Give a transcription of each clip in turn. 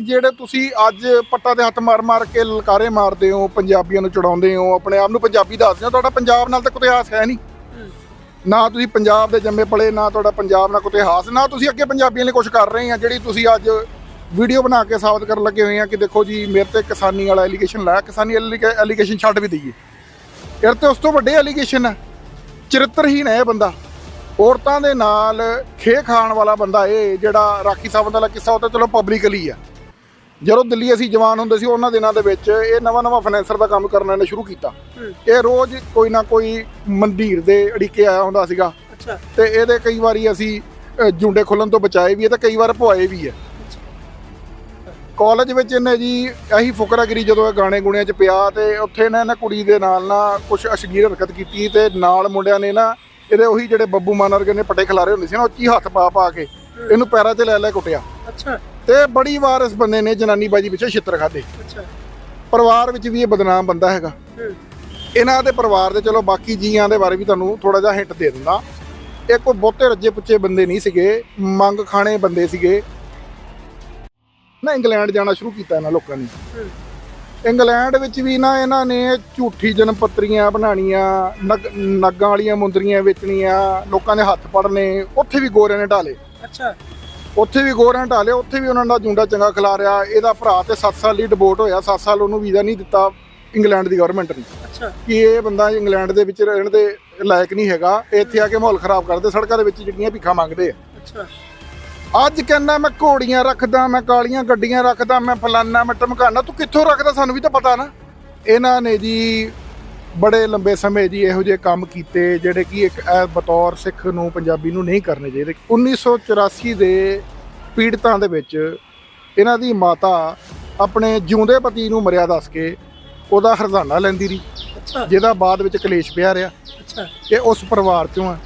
ਜਿਹੜੇ ਤੁਸੀਂ ਅੱਜ ਪੱਟਾ ਦੇ ਹੱਥ ਮਾਰ-ਮਾਰ ਕੇ ਲਲਕਾਰੇ ਮਾਰਦੇ ਹੋ ਪੰਜਾਬੀਆਂ ਨੂੰ ਚੜਾਉਂਦੇ ਹੋ ਆਪਣੇ ਆਪ ਨੂੰ ਪੰਜਾਬੀ ਦੱਸਦੇ ਹੋ ਤੁਹਾਡਾ ਪੰਜਾਬ ਨਾਲ ਤਾਂ ਕੋਈ ਇਤਿਹਾਸ ਹੈ ਨਹੀਂ। ਨਾ ਤੁਸੀਂ ਪੰਜਾਬ ਦੇ ਜੰਮੇ ਪਲੇ ਨਾ ਤੁਹਾਡਾ ਪੰਜਾਬ ਨਾਲ ਕੋਈ ਇਤਿਹਾਸ ਨਾ ਤੁਸੀਂ ਅੱਗੇ ਪੰਜਾਬੀਆਂ ਲਈ ਕੁਝ ਕਰ ਰਹੇ ਆ ਜਿਹੜੀ ਤੁਸੀਂ ਅੱਜ ਵੀਡੀਓ ਬਣਾ ਕੇ ਸਾਬਤ ਕਰਨ ਲੱਗੇ ਹੋਏ ਆ ਕਿ ਦੇਖੋ ਜੀ ਮੇਰੇ ਤੇ ਕਿਸਾਨੀ ਵਾਲਾ ਐਲੀਗੇਸ਼ਨ ਲਾਇਆ ਕਿਸਾਨੀ ਐਲੀਗੇਸ਼ਨ ਛੱਡ ਵੀ ਦਈਏ। ਯਾਰ ਤੇ ਉਸ ਤੋਂ ਵੱਡੇ ਐਲੀਗੇਸ਼ਨ ਹੈ ਚਰਿੱਤਰਹੀਣ ਹੈ ਇਹ ਬੰਦਾ। ਔਰਤਾਂ ਦੇ ਨਾਲ ਖੇ ਖਾਣ ਵਾਲਾ ਬੰਦਾ ਇਹ ਜਿਹੜਾ ਰਾਖੀ ਸਾਹਿਬ ਦਾ ਕਿੱਸਾ ਉਹ ਤਾਂ ਚਲੋ ਪਬਲਿਕਲੀ ਆ। ਜਦੋਂ ਦਿੱਲੀ ਅਸੀਂ ਜਵਾਨ ਹੁੰਦੇ ਸੀ ਉਹਨਾਂ ਦਿਨਾਂ ਦੇ ਵਿੱਚ ਇਹ ਨਵਾਂ ਨਵਾਂ ਫਾਈਨੈਂਸਰ ਦਾ ਕੰਮ ਕਰਨਾ ਇਹਨੇ ਸ਼ੁਰੂ ਕੀਤਾ। ਇਹ ਰੋਜ਼ ਕੋਈ ਨਾ ਕੋਈ ਮੰਦਿਰ ਦੇ ਅੜਿੱਕੇ ਆਇਆ ਹੁੰਦਾ ਸੀਗਾ। ਤੇ ਇਹਦੇ ਕਈ ਵਾਰੀ ਅਸੀਂ ਜੁੰਡੇ ਖੁੱਲਣ ਤੋਂ ਬਚਾਏ ਵੀ ਹੈ ਤੇ ਕਈ ਵਾਰ ਪਵਾਏ ਵੀ ਹੈ। ਕਾਲਜ ਵਿੱਚ ਇਹਨੇ ਜੀ ਇਹੀ ਫੁਕਰਾਗਰੀ ਜਦੋਂ ਇਹ ਗਾਣੇ ਗੁਣਿਆਂ 'ਚ ਪਿਆ ਤੇ ਉੱਥੇ ਨਾ ਇਹਨੇ ਕੁੜੀ ਦੇ ਨਾਲ ਨਾ ਕੁਝ ਅਸ਼ਲੀਲ ਹਰਕਤ ਕੀਤੀ ਤੇ ਨਾਲ ਮੁੰਡਿਆਂ ਨੇ ਨਾ ਇਹਦੇ ਉਹੀ ਜਿਹੜੇ ਬੱਬੂ ਮਾਨ ਵਰਗੇ ਨੇ ਪੱਟੇ ਖਿਲਾਰੇ ਹੁੰਦੇ ਸੀ ਨਾ ਉਹ 'ਚ ਹੀ ਹੱਥ ਪਾ ਪਾ ਕੇ ਇਹਨੂੰ ਪੈਰਾਂ 'ਚ ਲੈ ਲੈ ਕੁੱਟਿਆ। ਅੱਛਾ। ਤੇ ਬੜੀ ਵਾਰ ਇਸ ਬੰਦੇ ਨੇ ਜਨਾਨੀ ਬਾਜੀ ਪਿੱਛੇ ਛਿੱਤਰ ਖਾਦੇ ਅੱਛਾ। ਪਰਿਵਾਰ ਵਿੱਚ ਵੀ ਇਹ ਬਦਨਾਮ ਬੰਦਾ ਹੈਗਾ। ਇਹਨਾਂ ਦੇ ਪਰਿਵਾਰ ਦੇ ਚਲੋ ਬਾਕੀ ਜੀਆਂ ਦੇ ਬਾਰੇ ਵੀ ਤੁਹਾਨੂੰ ਥੋੜਾ ਜਿਹਾ ਹਿੰਟ ਦੇ ਦਿੰਦਾ। ਇਹ ਕੋਈ ਬਹੁਤੇ ਰੱਜੇ ਪੁੱਛੇ ਬੰਦੇ ਨਹੀਂ ਸੀਗੇ ਮੰਗ ਖਾਣੇ ਬੰਦੇ ਸੀਗੇ। ਨਾ ਇੰਗਲੈਂਡ ਜਾਣਾ ਸ਼ੁਰੂ ਕੀਤਾ ਇਹਨਾਂ ਲੋਕਾਂ ਨੇ। ਇੰਗਲੈਂਡ ਵਿੱਚ ਵੀ ਨਾ ਇਹਨਾਂ ਨੇ ਝੂਠੀ ਜਨਮ ਪੱਤਰੀਆਂ ਬਣਾਉਣੀਆਂ ਨਗ ਨੱਗਾਂ ਵਾਲੀਆਂ ਮੁੰਦਰੀਆਂ ਵੇਚਣੀਆਂ ਲੋਕਾਂ ਦੇ ਹੱਥ ਪੜਨੇ ਉੱਥੇ ਵੀ ਗੋਰਿਆਂ ਨੇ ਢਾਲੇ। ਅੱਛਾ। ਉੱਥੇ ਵੀ ਗੋਰਿਆਂ ਨੇ ਢਾਲੇ ਉੱਥੇ ਵੀ ਉਹਨਾਂ ਦਾ ਜੁੰਡਾ ਚੰਗਾ ਖਿਲਾਰਿਆ ਇਹਦਾ ਭਰਾ ਤੇ 7 ਸਾਲ ਲਈ ਡਿਵੋਰਟ ਹੋਇਆ 7 ਸਾਲ ਉਹਨੂੰ ਵੀਜ਼ਾ ਨਹੀਂ ਦਿੱਤਾ ਇੰਗਲੈਂਡ ਦੀ ਗਵਰਨਮੈਂਟ ਨੇ। ਅੱਛਾ। ਕਿ ਇਹ ਬੰਦਾ ਇੰਗਲੈਂਡ ਦੇ ਵਿੱਚ ਰਹਿਣ ਦੇ ਲਾਇਕ ਨਹੀਂ ਹੈਗਾ ਇੱਥੇ ਆ ਕੇ ਮਾਹੌਲ ਖਰਾਬ ਕਰਦੇ ਸੜਕਾਂ ਦੇ ਵਿੱਚ ਜਿਹੜੀਆਂ ਭਿੱਖਾਂ ਮੰਗਦੇ ਆ। ਅੱਛਾ। ਅੱਜ ਕਹਿੰਦਾ ਮੈਂ ਘੋੜੀਆਂ ਰੱਖਦਾ ਮੈਂ ਕਾਲੀਆਂ ਗੱਡੀਆਂ ਰੱਖਦਾ ਮੈਂ ਫਲਾਨਾ ਮੈਂ ਟਮਕਾਨਾ ਤੂੰ ਕਿੱਥੋਂ ਰੱਖਦਾ? ਸਾਨੂੰ ਵੀ ਤਾਂ ਪਤਾ ਨਾ। ਇਹਨਾਂ ਨੇ ਜੀ ਬੜੇ ਲੰਬੇ ਸਮੇਂ ਜੀ ਇਹੋ ਜਿਹੇ ਕੰਮ ਕੀਤੇ ਜਿਹੜੇ ਕਿ ਇੱਕ ਬਤੌਰ ਸਿੱਖ ਨੂੰ ਪੰਜਾਬੀ ਨੂੰ ਨਹੀਂ ਕਰਨੇ ਚਾਹੀਦੇ। 1984 ਦੇ ਪੀੜਤਾਂ ਦੇ ਵਿੱਚ ਇਹਨਾਂ ਦੀ ਮਾਤਾ ਆਪਣੇ ਜਿਉਂਦੇ ਪਤੀ ਨੂੰ ਮਰਿਆ ਦੱਸ ਕੇ ਉਹਦਾ ਹਰਜ਼ਾਨਾ ਲੈਂਦੀ ਰਹੀ ਜਿਹਦਾ ਬਾਅਦ ਵਿੱਚ ਕਲੇਸ਼ ਪਿਆ ਰਿਹਾ। ਅੱਛਾ। ਇਹ ਉਸ ਪਰਿਵਾਰ ਚੋਂ ਆ।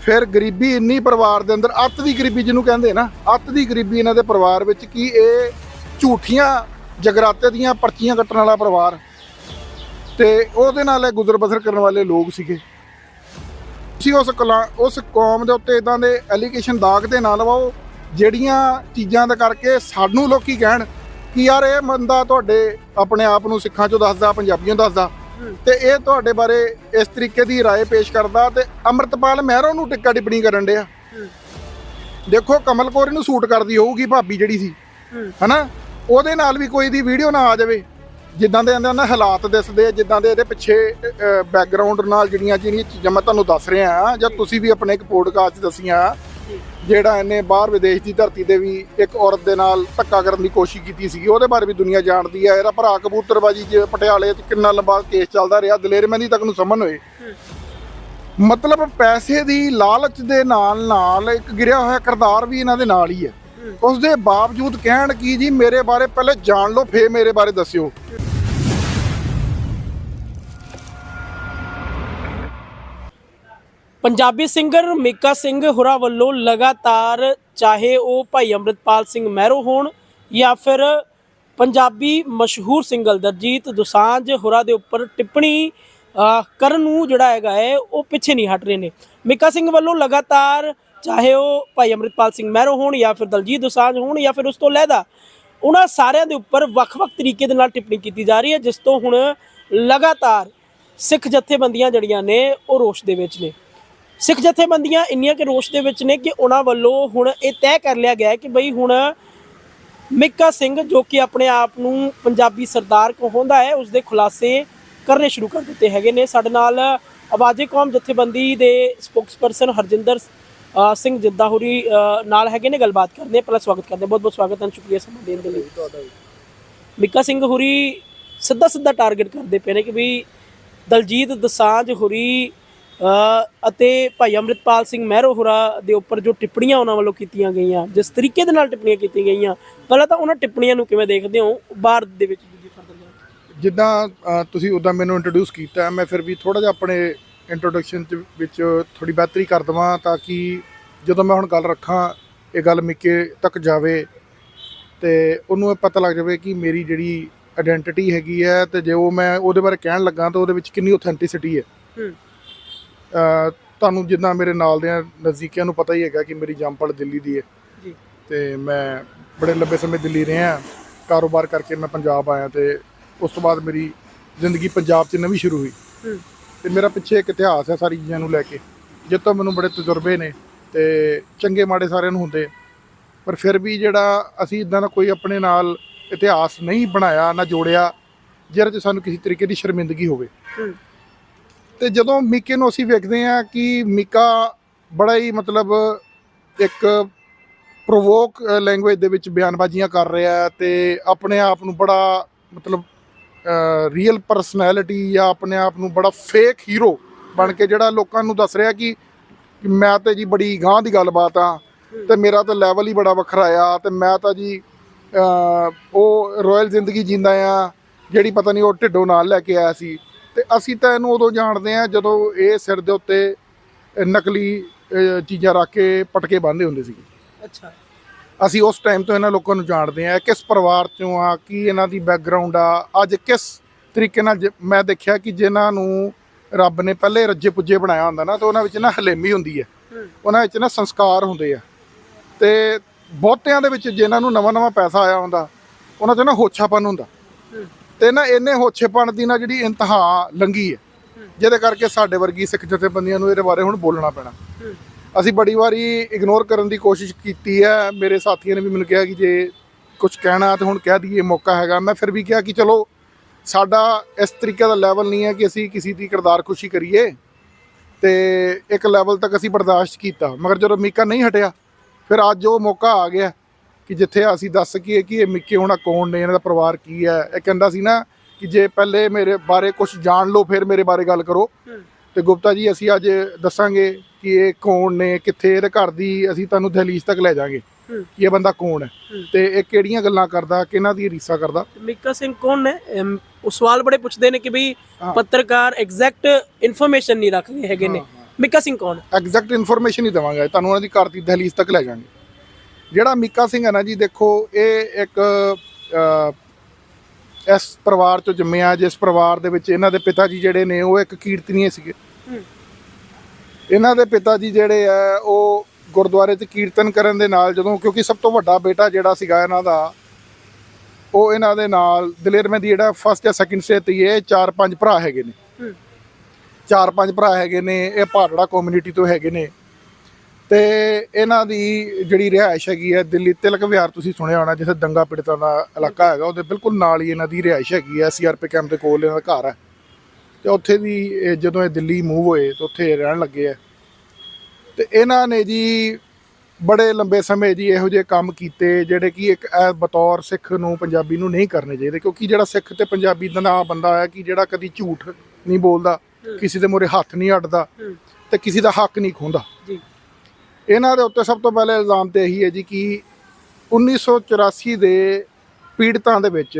ਫਿਰ ਗਰੀਬੀ ਇੰਨੀ ਪਰਿਵਾਰ ਦੇ ਅੰਦਰ ਅੱਤ ਦੀ ਗਰੀਬੀ ਜਿਹਨੂੰ ਕਹਿੰਦੇ ਨਾ ਅੱਤ ਦੀ ਗਰੀਬੀ ਇਹਨਾਂ ਦੇ ਪਰਿਵਾਰ ਵਿੱਚ ਕੀ ਇਹ ਝੂਠੀਆਂ ਜਗਰਾਤੇ ਦੀਆਂ ਪਰਚੀਆਂ ਕੱਟਣ ਵਾਲਾ ਪਰਿਵਾਰ ਤੇ ਉਹਦੇ ਨਾਲ ਇਹ ਗੁਜ਼ਰ ਬਸਰ ਕਰਨ ਵਾਲੇ ਲੋਕ ਸੀਗੇ ਸੀ ਉਸ ਕਲਾ ਉਸ ਕੌਮ ਦੇ ਉੱਤੇ ਇਦਾਂ ਦੇ ਐਲੀਗੇਸ਼ਨ ਦਾਗ ਦੇ ਨਾਲ ਵਾਓ ਜਿਹੜੀਆਂ ਚੀਜ਼ਾਂ ਦਾ ਕਰਕੇ ਸਾਨੂੰ ਲੋਕੀ ਕਹਿਣ ਕਿ ਯਾਰ ਇਹ ਬੰਦਾ ਤੁਹਾਡੇ ਆਪਣੇ ਆਪ ਨੂੰ ਸਿੱਖਾਂ ਚੋਂ ਦੱਸਦਾ ਪੰਜਾਬੀਆਂ ਨੂੰ ਦੱਸਦਾ ਹੂੰ। ਤੇ ਇਹ ਤੁਹਾਡੇ ਬਾਰੇ ਇਸ ਤਰੀਕੇ ਦੀ رائے ਪੇਸ਼ ਕਰਦਾ ਤੇ ਅਮਰਤਪਾਲ ਮਹਿਰੋ ਨੂੰ ਟਿੱਕਾ ਟਿੱਪਣੀ ਕਰਨ ਡਿਆ ਹੂੰ। ਦੇਖੋ ਕਮਲ ਕੌਰ ਨੂੰ ਸੂਟ ਕਰਦੀ ਹੋਊਗੀ ਭਾਬੀ ਜਿਹੜੀ ਸੀ ਹੂੰ ਹਨਾ ਉਹਦੇ ਨਾਲ ਵੀ ਕੋਈ ਦੀ ਵੀਡੀਓ ਨਾ ਆ ਜਾਵੇ ਜਿੱਦਾਂ ਦੇ ਇਹਨਾਂ ਦੇ ਹਾਲਾਤ ਦਿਸਦੇ ਆ, ਜਿੱਦਾਂ ਦੇ ਇਹਦੇ ਪਿੱਛੇ ਬੈਕਗ੍ਰਾਉਂਡ ਨਾਲ ਜਿਹੜੀਆਂ ਜਿਹੜੀਆਂ ਚੀਜ਼ਾਂ ਮੈਂ ਤੁਹਾਨੂੰ ਦੱਸ ਰਿਹਾ ਆ ਜਾਂ ਤੁਸੀਂ ਵੀ ਆਪਣੇ ਇੱਕ ਪੋਡਕਾਸਟ ਦਸੀਆਂ। ਜਿਹੜਾ ਇਹਨੇ ਬਾਹਰ ਵਿਦੇਸ਼ ਦੀ ਧਰਤੀ ਤੇ ਵੀ ਇੱਕ ਔਰਤ ਦੇ ਨਾਲ ਧੱਕਾ ਕਰਨ ਦੀ ਕੋਸ਼ਿਸ਼ ਕੀਤੀ ਸੀਗੀ ਉਹਦੇ ਬਾਰੇ ਵੀ ਦੁਨੀਆ ਜਾਣਦੀ ਆ ਇਹਦਾ ਭਰਾ ਕਬੂਤਰਬਾਜੀ 'ਚ ਪਟਿਆਲੇ 'ਚ ਕਿੰਨਾ ਲੰਬਾ ਕੇਸ ਚੱਲਦਾ ਰਿਹਾ ਦਲੇਰ ਮਹਿੰਦੀ ਤੱਕ ਨੂੰ ਸਮਨ ਹੋਏ ਮਤਲਬ ਪੈਸੇ ਦੀ ਲਾਲਚ ਦੇ ਨਾਲ ਨਾਲ ਇੱਕ ਗਿਰਿਆ ਹੋਇਆ ਕਿਰਦਾਰ ਵੀ ਇਹਨਾਂ ਦੇ ਨਾਲ ਹੀ ਹੈ ਹੂੰ। ਉਸ ਦੇ ਬਾਵਜੂਦ ਕਹਿਣ ਕੀ ਜੀ ਮੇਰੇ ਬਾਰੇ ਪਹਿਲੇ ਜਾਣ ਲਓ ਫੇਰ ਮੇਰੇ ਬਾਰੇ ਦੱਸਿਓ ਪੰਜਾਬੀ ਸਿੰਗਰ ਮੀਕਾ ਸਿੰਘ ਹੁਰਾ ਵੱਲੋਂ ਲਗਾਤਾਰ ਚਾਹੇ ਉਹ ਭਾਈ ਅੰਮ੍ਰਿਤਪਾਲ ਸਿੰਘ ਮਹਿਰੋ ਹੋਣ ਜਾਂ ਫਿਰ ਪੰਜਾਬੀ ਮਸ਼ਹੂਰ ਸਿੰਗਰ ਦਰਜੀਤ ਦੁਸਾਂਝ ਹੁਰਾ ਦੇ ਉੱਪਰ ਟਿੱਪਣੀ ਕਰਨ ਨੂੰ ਜਿਹੜਾ ਹੈਗਾ ਹੈ, ਉਹ ਪਿੱਛੇ ਨਹੀਂ ਹਟ ਰਹੇ ਨੇ। ਮੀਕਾ ਸਿੰਘ ਵੱਲੋਂ ਲਗਾਤਾਰ ਚਾਹੇ ਉਹ ਭਾਈ ਅੰਮ੍ਰਿਤਪਾਲ ਸਿੰਘ ਮਹਿਰੋ ਹੋਣ ਜਾਂ ਫਿਰ ਦਲਜੀਤ ਦੁਸਾਂਝ ਹੋਣ ਜਾਂ ਫਿਰ ਉਸ ਤੋਂ ਲਹਿਦਾ ਉਹਨਾਂ ਸਾਰਿਆਂ ਦੇ ਉੱਪਰ ਵੱਖ-ਵੱਖ ਤਰੀਕੇ ਦੇ ਨਾਲ ਟਿੱਪਣੀ ਕੀਤੀ ਜਾ ਰਹੀ ਹੈ, ਜਿਸ ਤੋਂ ਹੁਣ ਲਗਾਤਾਰ ਸਿੱਖ ਜਥੇਬੰਦੀਆਂ ਜਿਹੜੀਆਂ ਨੇ, ਉਹ ਰੋਸ਼ ਦੇ ਵਿੱਚ ਨੇ। ਸਿੱਖ ਜਥੇਬੰਦੀਆਂ ਇੰਨੀਆਂ ਕਿ ਰੋਸ਼ ਦੇ ਵਿੱਚ ਨੇ ਕਿ ਉਹਨਾਂ ਵੱਲੋਂ ਹੁਣ ਇਹ ਤੈਅ ਕਰ ਲਿਆ ਗਿਆ ਕਿ ਬਈ ਹੁਣ ਮਿੱਕਾ ਸਿੰਘ ਜੋ ਕਿ ਆਪਣੇ ਆਪ ਨੂੰ ਪੰਜਾਬੀ ਸਰਦਾਰ ਕਹਾਉਂਦਾ ਹੈ, ਉਸ ਦੇ ਖੁਲਾਸੇ ਕਰਨੇ ਸ਼ੁਰੂ ਕਰ ਦਿੱਤੇ ਹੈਗੇ ਨੇ। ਸਾਡੇ ਨਾਲ ਆਵਾਜ਼ੇ ਕੌਮ ਜਥੇਬੰਦੀ ਦੇ ਸਪੋਕਸਪਰਸਨ ਹਰਜਿੰਦਰ ਸਿੰਘ ਜਿੱਦਾ ਹੋਰੀ ਨਾਲ ਹੈਗੇ ਨੇ, ਗੱਲਬਾਤ ਕਰਦੇ ਪਹਿਲਾਂ ਸਵਾਗਤ ਕਰਦੇ ਬਹੁਤ ਬਹੁਤ ਸਵਾਗਤ ਹੈ। ਸ਼ੁਕਰੀਆ ਸਮਾਂ ਦੇਣ ਦੇ ਲਈ। ਤੁਹਾਡਾ ਮਿੱਕਾ ਸਿੰਘ ਹੋਰੀ ਸਿੱਧਾ ਸਿੱਧਾ ਟਾਰਗੇਟ ਕਰਦੇ ਪਏ ਨੇ ਕਿ ਵੀ ਦਲਜੀਤ ਦਸਾਂਝ ਹੋਰੀ ਅਤੇ ਭਾਈ ਅੰਮ੍ਰਿਤਪਾਲ ਸਿੰਘ ਮਹਿਰੋ ਹੋਰਾ ਦੇ ਉੱਪਰ ਜੋ ਟਿੱਪਣੀਆਂ ਉਹਨਾਂ ਵੱਲੋਂ ਕੀਤੀਆਂ ਗਈਆਂ ਜਿਸ ਤਰੀਕੇ ਦੇ ਨਾਲ ਟਿੱਪਣੀਆਂ ਕੀਤੀਆਂ ਗਈਆਂ ਪਹਿਲਾਂ ਤਾਂ ਉਹਨਾਂ ਟਿੱਪਣੀਆਂ ਨੂੰ ਕਿਵੇਂ ਦੇਖਦੇ ਹੋ ਬਾਹਰ ਦੇ ਵਿੱਚ ਜੀ ਫਰਦਰ ਜਿੱਦਾਂ ਤੁਸੀਂ ਉਦਾਂ ਮੈਨੂੰ ਇੰਟਰੋਡਿਊਸ ਕੀਤਾ ਮੈਂ ਫਿਰ ਵੀ ਥੋੜਾ ਜਿਹਾ ਆਪਣੇ ਇੰਟਰੋਡਕਸ਼ਨ ਵਿੱਚ ਥੋੜੀ ਬਿਹਤਰੀ ਕਰ ਦਵਾਂ ਤਾਂ ਕਿ ਜਦੋਂ ਮੈਂ ਹੁਣ ਗੱਲ ਰੱਖਾਂ ਇਹ ਗੱਲ ਮਿੱਕੇ ਤੱਕ ਜਾਵੇ ਤੇ ਉਹਨੂੰ ਇਹ ਪਤਾ ਲੱਗ ਜਾਵੇ ਕਿ ਮੇਰੀ ਜਿਹੜੀ ਆਇਡੈਂਟੀਟੀ ਹੈਗੀ ਹੈ ਤੇ ਜੇ ਉਹ ਮੈਂ ਉਹਦੇ ਬਾਰੇ ਕਹਿਣ ਲੱਗਾ ਤਾਂ ਉਹਦੇ ਵਿੱਚ ਕਿੰਨੀ ਆਥੈਂਟਿਸਿਟੀ ਹੈ। ਤੁਹਾਨੂੰ ਜਿੱਦਾਂ ਮੇਰੇ ਨਾਲ ਦੇ ਨਜ਼ਦੀਕਿਆਂ ਨੂੰ ਪਤਾ ਹੀ ਹੈਗਾ ਕਿ ਮੇਰੀ ਜੰਮਪਲ ਦਿੱਲੀ ਦੀ ਹੈ। ਜੀ। ਤੇ ਮੈਂ ਬੜੇ ਲੰਬੇ ਸਮੇਂ ਦਿੱਲੀ ਰਿਹਾ ਕਾਰੋਬਾਰ ਕਰਕੇ ਮੈਂ ਪੰਜਾਬ ਆਇਆ ਤੇ ਉਸ ਤੋਂ ਬਾਅਦ ਮੇਰੀ ਜ਼ਿੰਦਗੀ ਪੰਜਾਬ 'ਚ ਨਵੀਂ ਸ਼ੁਰੂ ਹੋਈ। ਤੇ ਮੇਰਾ ਪਿੱਛੇ ਇੱਕ ਇਤਿਹਾਸ ਹੈ ਸਾਰੀ ਚੀਜ਼ਾਂ ਨੂੰ ਲੈ ਕੇ। ਜਿੱਤੋਂ ਮੈਨੂੰ ਬੜੇ ਤਜਰਬੇ ਨੇ ਤੇ ਚੰਗੇ ਮਾੜੇ ਸਾਰਿਆਂ ਨੂੰ ਹੁੰਦੇ। ਪਰ ਫਿਰ ਵੀ ਜਿਹੜਾ ਅਸੀਂ ਇਦਾਂ ਦਾ ਕੋਈ ਆਪਣੇ ਨਾਲ ਇਤਿਹਾਸ ਨਹੀਂ ਬਣਾਇਆ ਨਾ ਜੋੜਿਆ ਜਿਹਦੇ 'ਚ ਸਾਨੂੰ ਕਿਸੇ ਤਰੀਕੇ ਦੀ ਸ਼ਰਮਿੰਦਗੀ ਹੋਵੇ। ਤੇ ਜਦੋਂ ਮੀਕੇ ਨੂੰ ਅਸੀਂ ਵੇਖਦੇ ਹਾਂ ਕਿ ਮੀਕਾ ਬੜਾ ਹੀ ਮਤਲਬ ਇੱਕ ਪ੍ਰੋਵੋਕ ਲੈਂਗੁਏਜ ਦੇ ਵਿੱਚ ਬਿਆਨਬਾਜ਼ੀਆਂ ਕਰ ਰਿਹਾ ਹੈ ਤੇ ਆਪਣੇ ਆਪ ਨੂੰ ਬੜਾ ਮਤਲਬ ਰੀਅਲ ਪਰਸਨੈਲਿਟੀ ਜਾਂ ਆਪਣੇ ਆਪ ਨੂੰ ਬੜਾ ਫੇਕ ਹੀਰੋ ਬਣ ਕੇ ਜਿਹੜਾ ਲੋਕਾਂ ਨੂੰ ਦੱਸ ਰਿਹਾ ਕਿ ਮੈਂ ਤੇ ਜੀ ਬੜੀ ਗਾਂ ਦੀ ਗੱਲਬਾਤ ਆ ਤੇ ਮੇਰਾ ਤਾਂ ਲੈਵਲ ਹੀ ਬੜਾ ਵੱਖਰਾ ਆ ਤੇ ਮੈਂ ਤਾਂ ਜੀ ਉਹ ਰਾਇਲ ਜ਼ਿੰਦਗੀ ਜਿੰਦਾ ਆ ਜਿਹੜੀ ਪਤਾ ਨਹੀਂ ਉਹ ਢਿੱਡੋਂ ਨਾਲ ਲੈ ਕੇ ਆਇਆ ਸੀ। ਤੇ ਅਸੀਂ ਤਾਂ ਇਹਨੂੰ ਉਦੋਂ ਜਾਣਦੇ ਆ ਜਦੋਂ ਇਹ ਸਿਰ ਦੇ ਉੱਤੇ ਨਕਲੀ ਚੀਜ਼ਾਂ ਰੱਖ ਕੇ ਪਟਕੇ ਬੰਨ੍ਹਦੇ ਹੁੰਦੇ ਸੀ। ਅੱਛਾ। ਅਸੀਂ ਉਸ ਟਾਈਮ ਤੋਂ ਇਹਨਾਂ ਲੋਕਾਂ ਨੂੰ ਜਾਣਦੇ ਆ ਕਿਸ ਪਰਿਵਾਰ ਚੋਂ ਆ ਕੀ ਇਹਨਾਂ ਦੀ ਬੈਕਗ੍ਰਾਉਂਡ ਆ ਅੱਜ ਕਿਸ ਤਰੀਕੇ ਨਾਲ ਮੈਂ ਦੇਖਿਆ ਕਿ ਜਿਨ੍ਹਾਂ ਨੂੰ ਰੱਬ ਨੇ ਪਹਿਲੇ ਰੱਜੇ ਪੁੱਜੇ ਬਣਾਇਆ ਹੁੰਦਾ ਨਾ ਤਾਂ ਉਹਨਾਂ ਵਿੱਚ ਨਾ ਹਲੇਮੀ ਹੁੰਦੀ ਹੈ। ਉਹਨਾਂ ਵਿੱਚ ਨਾ ਸੰਸਕਾਰ ਹੁੰਦੇ ਆ। ਤੇ ਬਹੁਤਿਆਂ ਦੇ ਵਿੱਚ ਜਿਨ੍ਹਾਂ ਨੂੰ ਨਵਾਂ ਨਵਾਂ ਪੈਸਾ ਆਇਆ ਹੁੰਦਾ ਉਹਨਾਂ 'ਚ ਨਾ ਹੋਛਾਪਨ ਹੁੰਦਾ। ਤੇ ਨਾ ਇੰਨੇ ਹੋਛੇਪਣ ਦੀ ਨਾ ਜਿਹੜੀ ਇੰਤਹਾ ਲੰਗੀ ਹੈ। ਜਿਹਦੇ ਕਰਕੇ ਸਾਡੇ ਵਰਗੀ ਸਿੱਖ ਜਥੇਬੰਦੀਆਂ ਨੂੰ ਇਹਦੇ ਬਾਰੇ ਹੁਣ ਬੋਲਣਾ ਪੈਣਾ। ਅਸੀਂ ਬੜੀ ਵਾਰੀ ਇਗਨੋਰ ਕਰਨ ਦੀ ਕੋਸ਼ਿਸ਼ ਕੀਤੀ ਹੈ। ਮੇਰੇ ਸਾਥੀਆਂ ਨੇ ਵੀ ਮੈਨੂੰ ਕਿਹਾ ਕਿ ਜੇ ਕੁਝ ਕਹਿਣਾ ਤੇ ਹੁਣ ਕਹਿ ਦਈਏ, ਮੌਕਾ ਹੈਗਾ। ਮੈਂ ਫਿਰ ਵੀ ਕਿਹਾ ਕਿ ਚਲੋ, ਸਾਡਾ ਇਸ ਤਰੀਕੇ ਦਾ ਲੈਵਲ ਨਹੀਂ ਹੈ ਕਿ ਅਸੀਂ ਕਿਸੇ ਦੀ ਕਿਰਦਾਰ ਖੁਸ਼ੀ ਕਰੀਏ। ਤੇ ਇੱਕ ਲੈਵਲ ਤੱਕ ਅਸੀਂ ਬਰਦਾਸ਼ਤ ਕੀਤਾ। ਮਗਰ ਜਦੋਂ ਮੀਕਾ ਨਹੀਂ ਹਟਿਆ, ਫਿਰ ਅੱਜ ਉਹ ਮੌਕਾ ਆ ਗਿਆ। ਕਿ ਜਿੱਥੇ ਅਸੀਂ ਦੱਸ ਸਕੀਏ ਕਿ ਇਹ ਮਿੱਕੇ ਹੋਣਾ ਕੌਣ ਨੇ ਇਹਨਾਂ ਦਾ ਪਰਿਵਾਰ ਕੀ ਹੈ? ਇਹ ਕਹਿੰਦਾ ਸੀ ਨਾ ਕਿ ਜੇ ਪਹਿਲੇ ਮੇਰੇ ਬਾਰੇ ਕੁਝ ਜਾਣ ਲਓ ਫਿਰ ਮੇਰੇ ਬਾਰੇ ਗੱਲ ਕਰੋ। ਤੇ ਗੁਪਤਾ ਜੀ ਅਸੀਂ ਅੱਜ ਦੱਸਾਂਗੇ ਕਿ ਇਹ ਕੌਣ ਨੇ ਕਿੱਥੇ ਇਹਦੇ ਘਰ ਦੀ ਅਸੀਂ ਤੁਹਾਨੂੰ ਦਹਲੀਜ਼ ਤੱਕ ਲੈ ਜਾਾਂਗੇ ਕਿ ਇਹ ਬੰਦਾ ਕੌਣ ਹੈ। ਤੇ ਇਹ ਕਿਹੜੀਆਂ ਗੱਲਾਂ ਕਰਦਾ ਕਿਹਨਾਂ ਦੀ ਰੀਸਾ ਕਰਦਾ? ਮਿੱਕਾ ਸਿੰਘ ਕੌਣ ਨੇ? ਉਹ ਸਵਾਲ ਬੜੇ ਪੁੱਛਦੇ ਨੇ ਕਿ ਵੀ। ਪੱਤਰਕਾਰ ਐਗਜ਼ੈਕਟ ਇਨਫੋਰਮੇਸ਼ਨ ਨਹੀਂ ਰੱਖਦੇ ਹੈਗੇ ਨੇ। ਮਿੱਕਾ ਸਿੰਘ ਕੌਣ? ਐਗਜ਼ੈਕਟ ਇਨਫੋਰਮੇਸ਼ਨ ਹੀ ਦੇਵਾਂਗੇ। ਤੁਹਾਨੂੰ ਉਹਨਾਂ ਦੀ ਘਰ ਦੀ ਦਹਲੀਜ਼ ਤੱਕ ਲੈ ਜਾਾਂਗੇ। ਜਿਹੜਾ ਮੀਕਾ ਸਿੰਘ ਹੈ ਨਾ ਜੀ ਦੇਖੋ ਇਹ ਇੱਕ ਇਸ ਪਰਿਵਾਰ ਚੋਂ ਜੰਮਿਆ ਜਿਸ ਪਰਿਵਾਰ ਦੇ ਵਿੱਚ ਇਹਨਾਂ ਦੇ ਪਿਤਾ ਜੀ ਜਿਹੜੇ ਨੇ ਉਹ ਇੱਕ ਕੀਰਤਨੀਏ ਸੀਗੇ। ਇਹਨਾਂ ਦੇ ਪਿਤਾ ਜੀ ਜਿਹੜੇ ਆ ਉਹ ਗੁਰਦੁਆਰੇ 'ਚ ਕੀਰਤਨ ਕਰਨ ਦੇ ਨਾਲ ਜਦੋਂ ਕਿਉਂਕਿ ਸਭ ਤੋਂ ਵੱਡਾ ਬੇਟਾ ਜਿਹੜਾ ਸੀਗਾ ਇਹਨਾਂ ਦਾ ਉਹ ਇਹਨਾਂ ਦੇ ਨਾਲ ਦਲੇਰ ਮਹਿੰਦੀ ਜਿਹੜਾ ਫਸਟ ਜਾਂ ਸੈਕਿੰਡ ਸੇ ਤੇ ਇਹ ਚਾਰ ਪੰਜ ਭਰਾ ਹੈਗੇ ਨੇ। ਚਾਰ ਪੰਜ ਭਰਾ ਹੈਗੇ ਨੇ ਇਹ ਭਾਰੜਾ ਕਮਿਊਨਿਟੀ ਤੋਂ ਹੈਗੇ ਨੇ। ਤੇ ਇਹਨਾਂ ਦੀ ਜਿਹੜੀ ਰਿਹਾਇਸ਼ ਹੈਗੀ ਹੈ ਦਿੱਲੀ ਤਿਲਕ ਵਿਹਾਰ ਤੁਸੀਂ ਸੁਣਿਆ ਹੋਣਾ ਜਿੱਥੇ ਦੰਗਾ ਪੀੜਤਾਂ ਦਾ ਇਲਾਕਾ ਹੈਗਾ ਉਹਦੇ ਬਿਲਕੁਲ ਨਾਲ ਹੀ ਇਹਨਾਂ ਦੀ ਰਿਹਾਇਸ਼ ਹੈਗੀ ਹੈ ਸੀਆਰਪੀ ਕੈਂਪ ਦੇ ਕੋਲ ਇਹਨਾਂ ਦਾ ਘਰ ਹੈ। ਤੇ ਉੱਥੇ ਦੀ ਜਦੋਂ ਇਹ ਦਿੱਲੀ ਮੂਵ ਹੋਏ ਤੇ ਉੱਥੇ ਰਹਿਣ ਲੱਗੇ ਆ ਤੇ ਇਹਨਾਂ ਨੇ ਜੀ ਬੜੇ ਲੰਬੇ ਸਮੇਂ ਜੀ ਇਹੋ ਜਿਹੇ ਕੰਮ ਕੀਤੇ ਜਿਹੜੇ ਕਿ ਇੱਕ ਐ ਬਤੌਰ ਸਿੱਖ ਨੂੰ ਪੰਜਾਬੀ ਨੂੰ ਨਹੀਂ ਕਰਨੇ ਚਾਹੀਦੇ ਕਿਉਂਕਿ ਜਿਹੜਾ ਸਿੱਖ ਤੇ ਪੰਜਾਬੀ ਦਾ ਨਾਂ ਬੰਦਾ ਹੈ ਕਿ ਜਿਹੜਾ ਕਦੀ ਝੂਠ ਨਹੀਂ ਬੋਲਦਾ ਕਿਸੇ ਦੇ ਮੂਹਰੇ ਹੱਥ ਨਹੀਂ ਅੱਡਦਾ ਹੂੰ। ਤੇ ਕਿਸੇ ਦਾ ਹੱਕ ਨਹੀਂ ਖੋਹਦਾ। ਜੀ। ਇਹਨਾਂ ਦੇ ਉੱਤੇ ਸਭ ਤੋਂ ਪਹਿਲੇ ਇਲਜ਼ਾਮ ਤੇ ਇਹੀ ਹੈ ਜੀ ਕਿ 1984 ਦੇ ਪੀੜਤਾਂ ਦੇ ਵਿੱਚ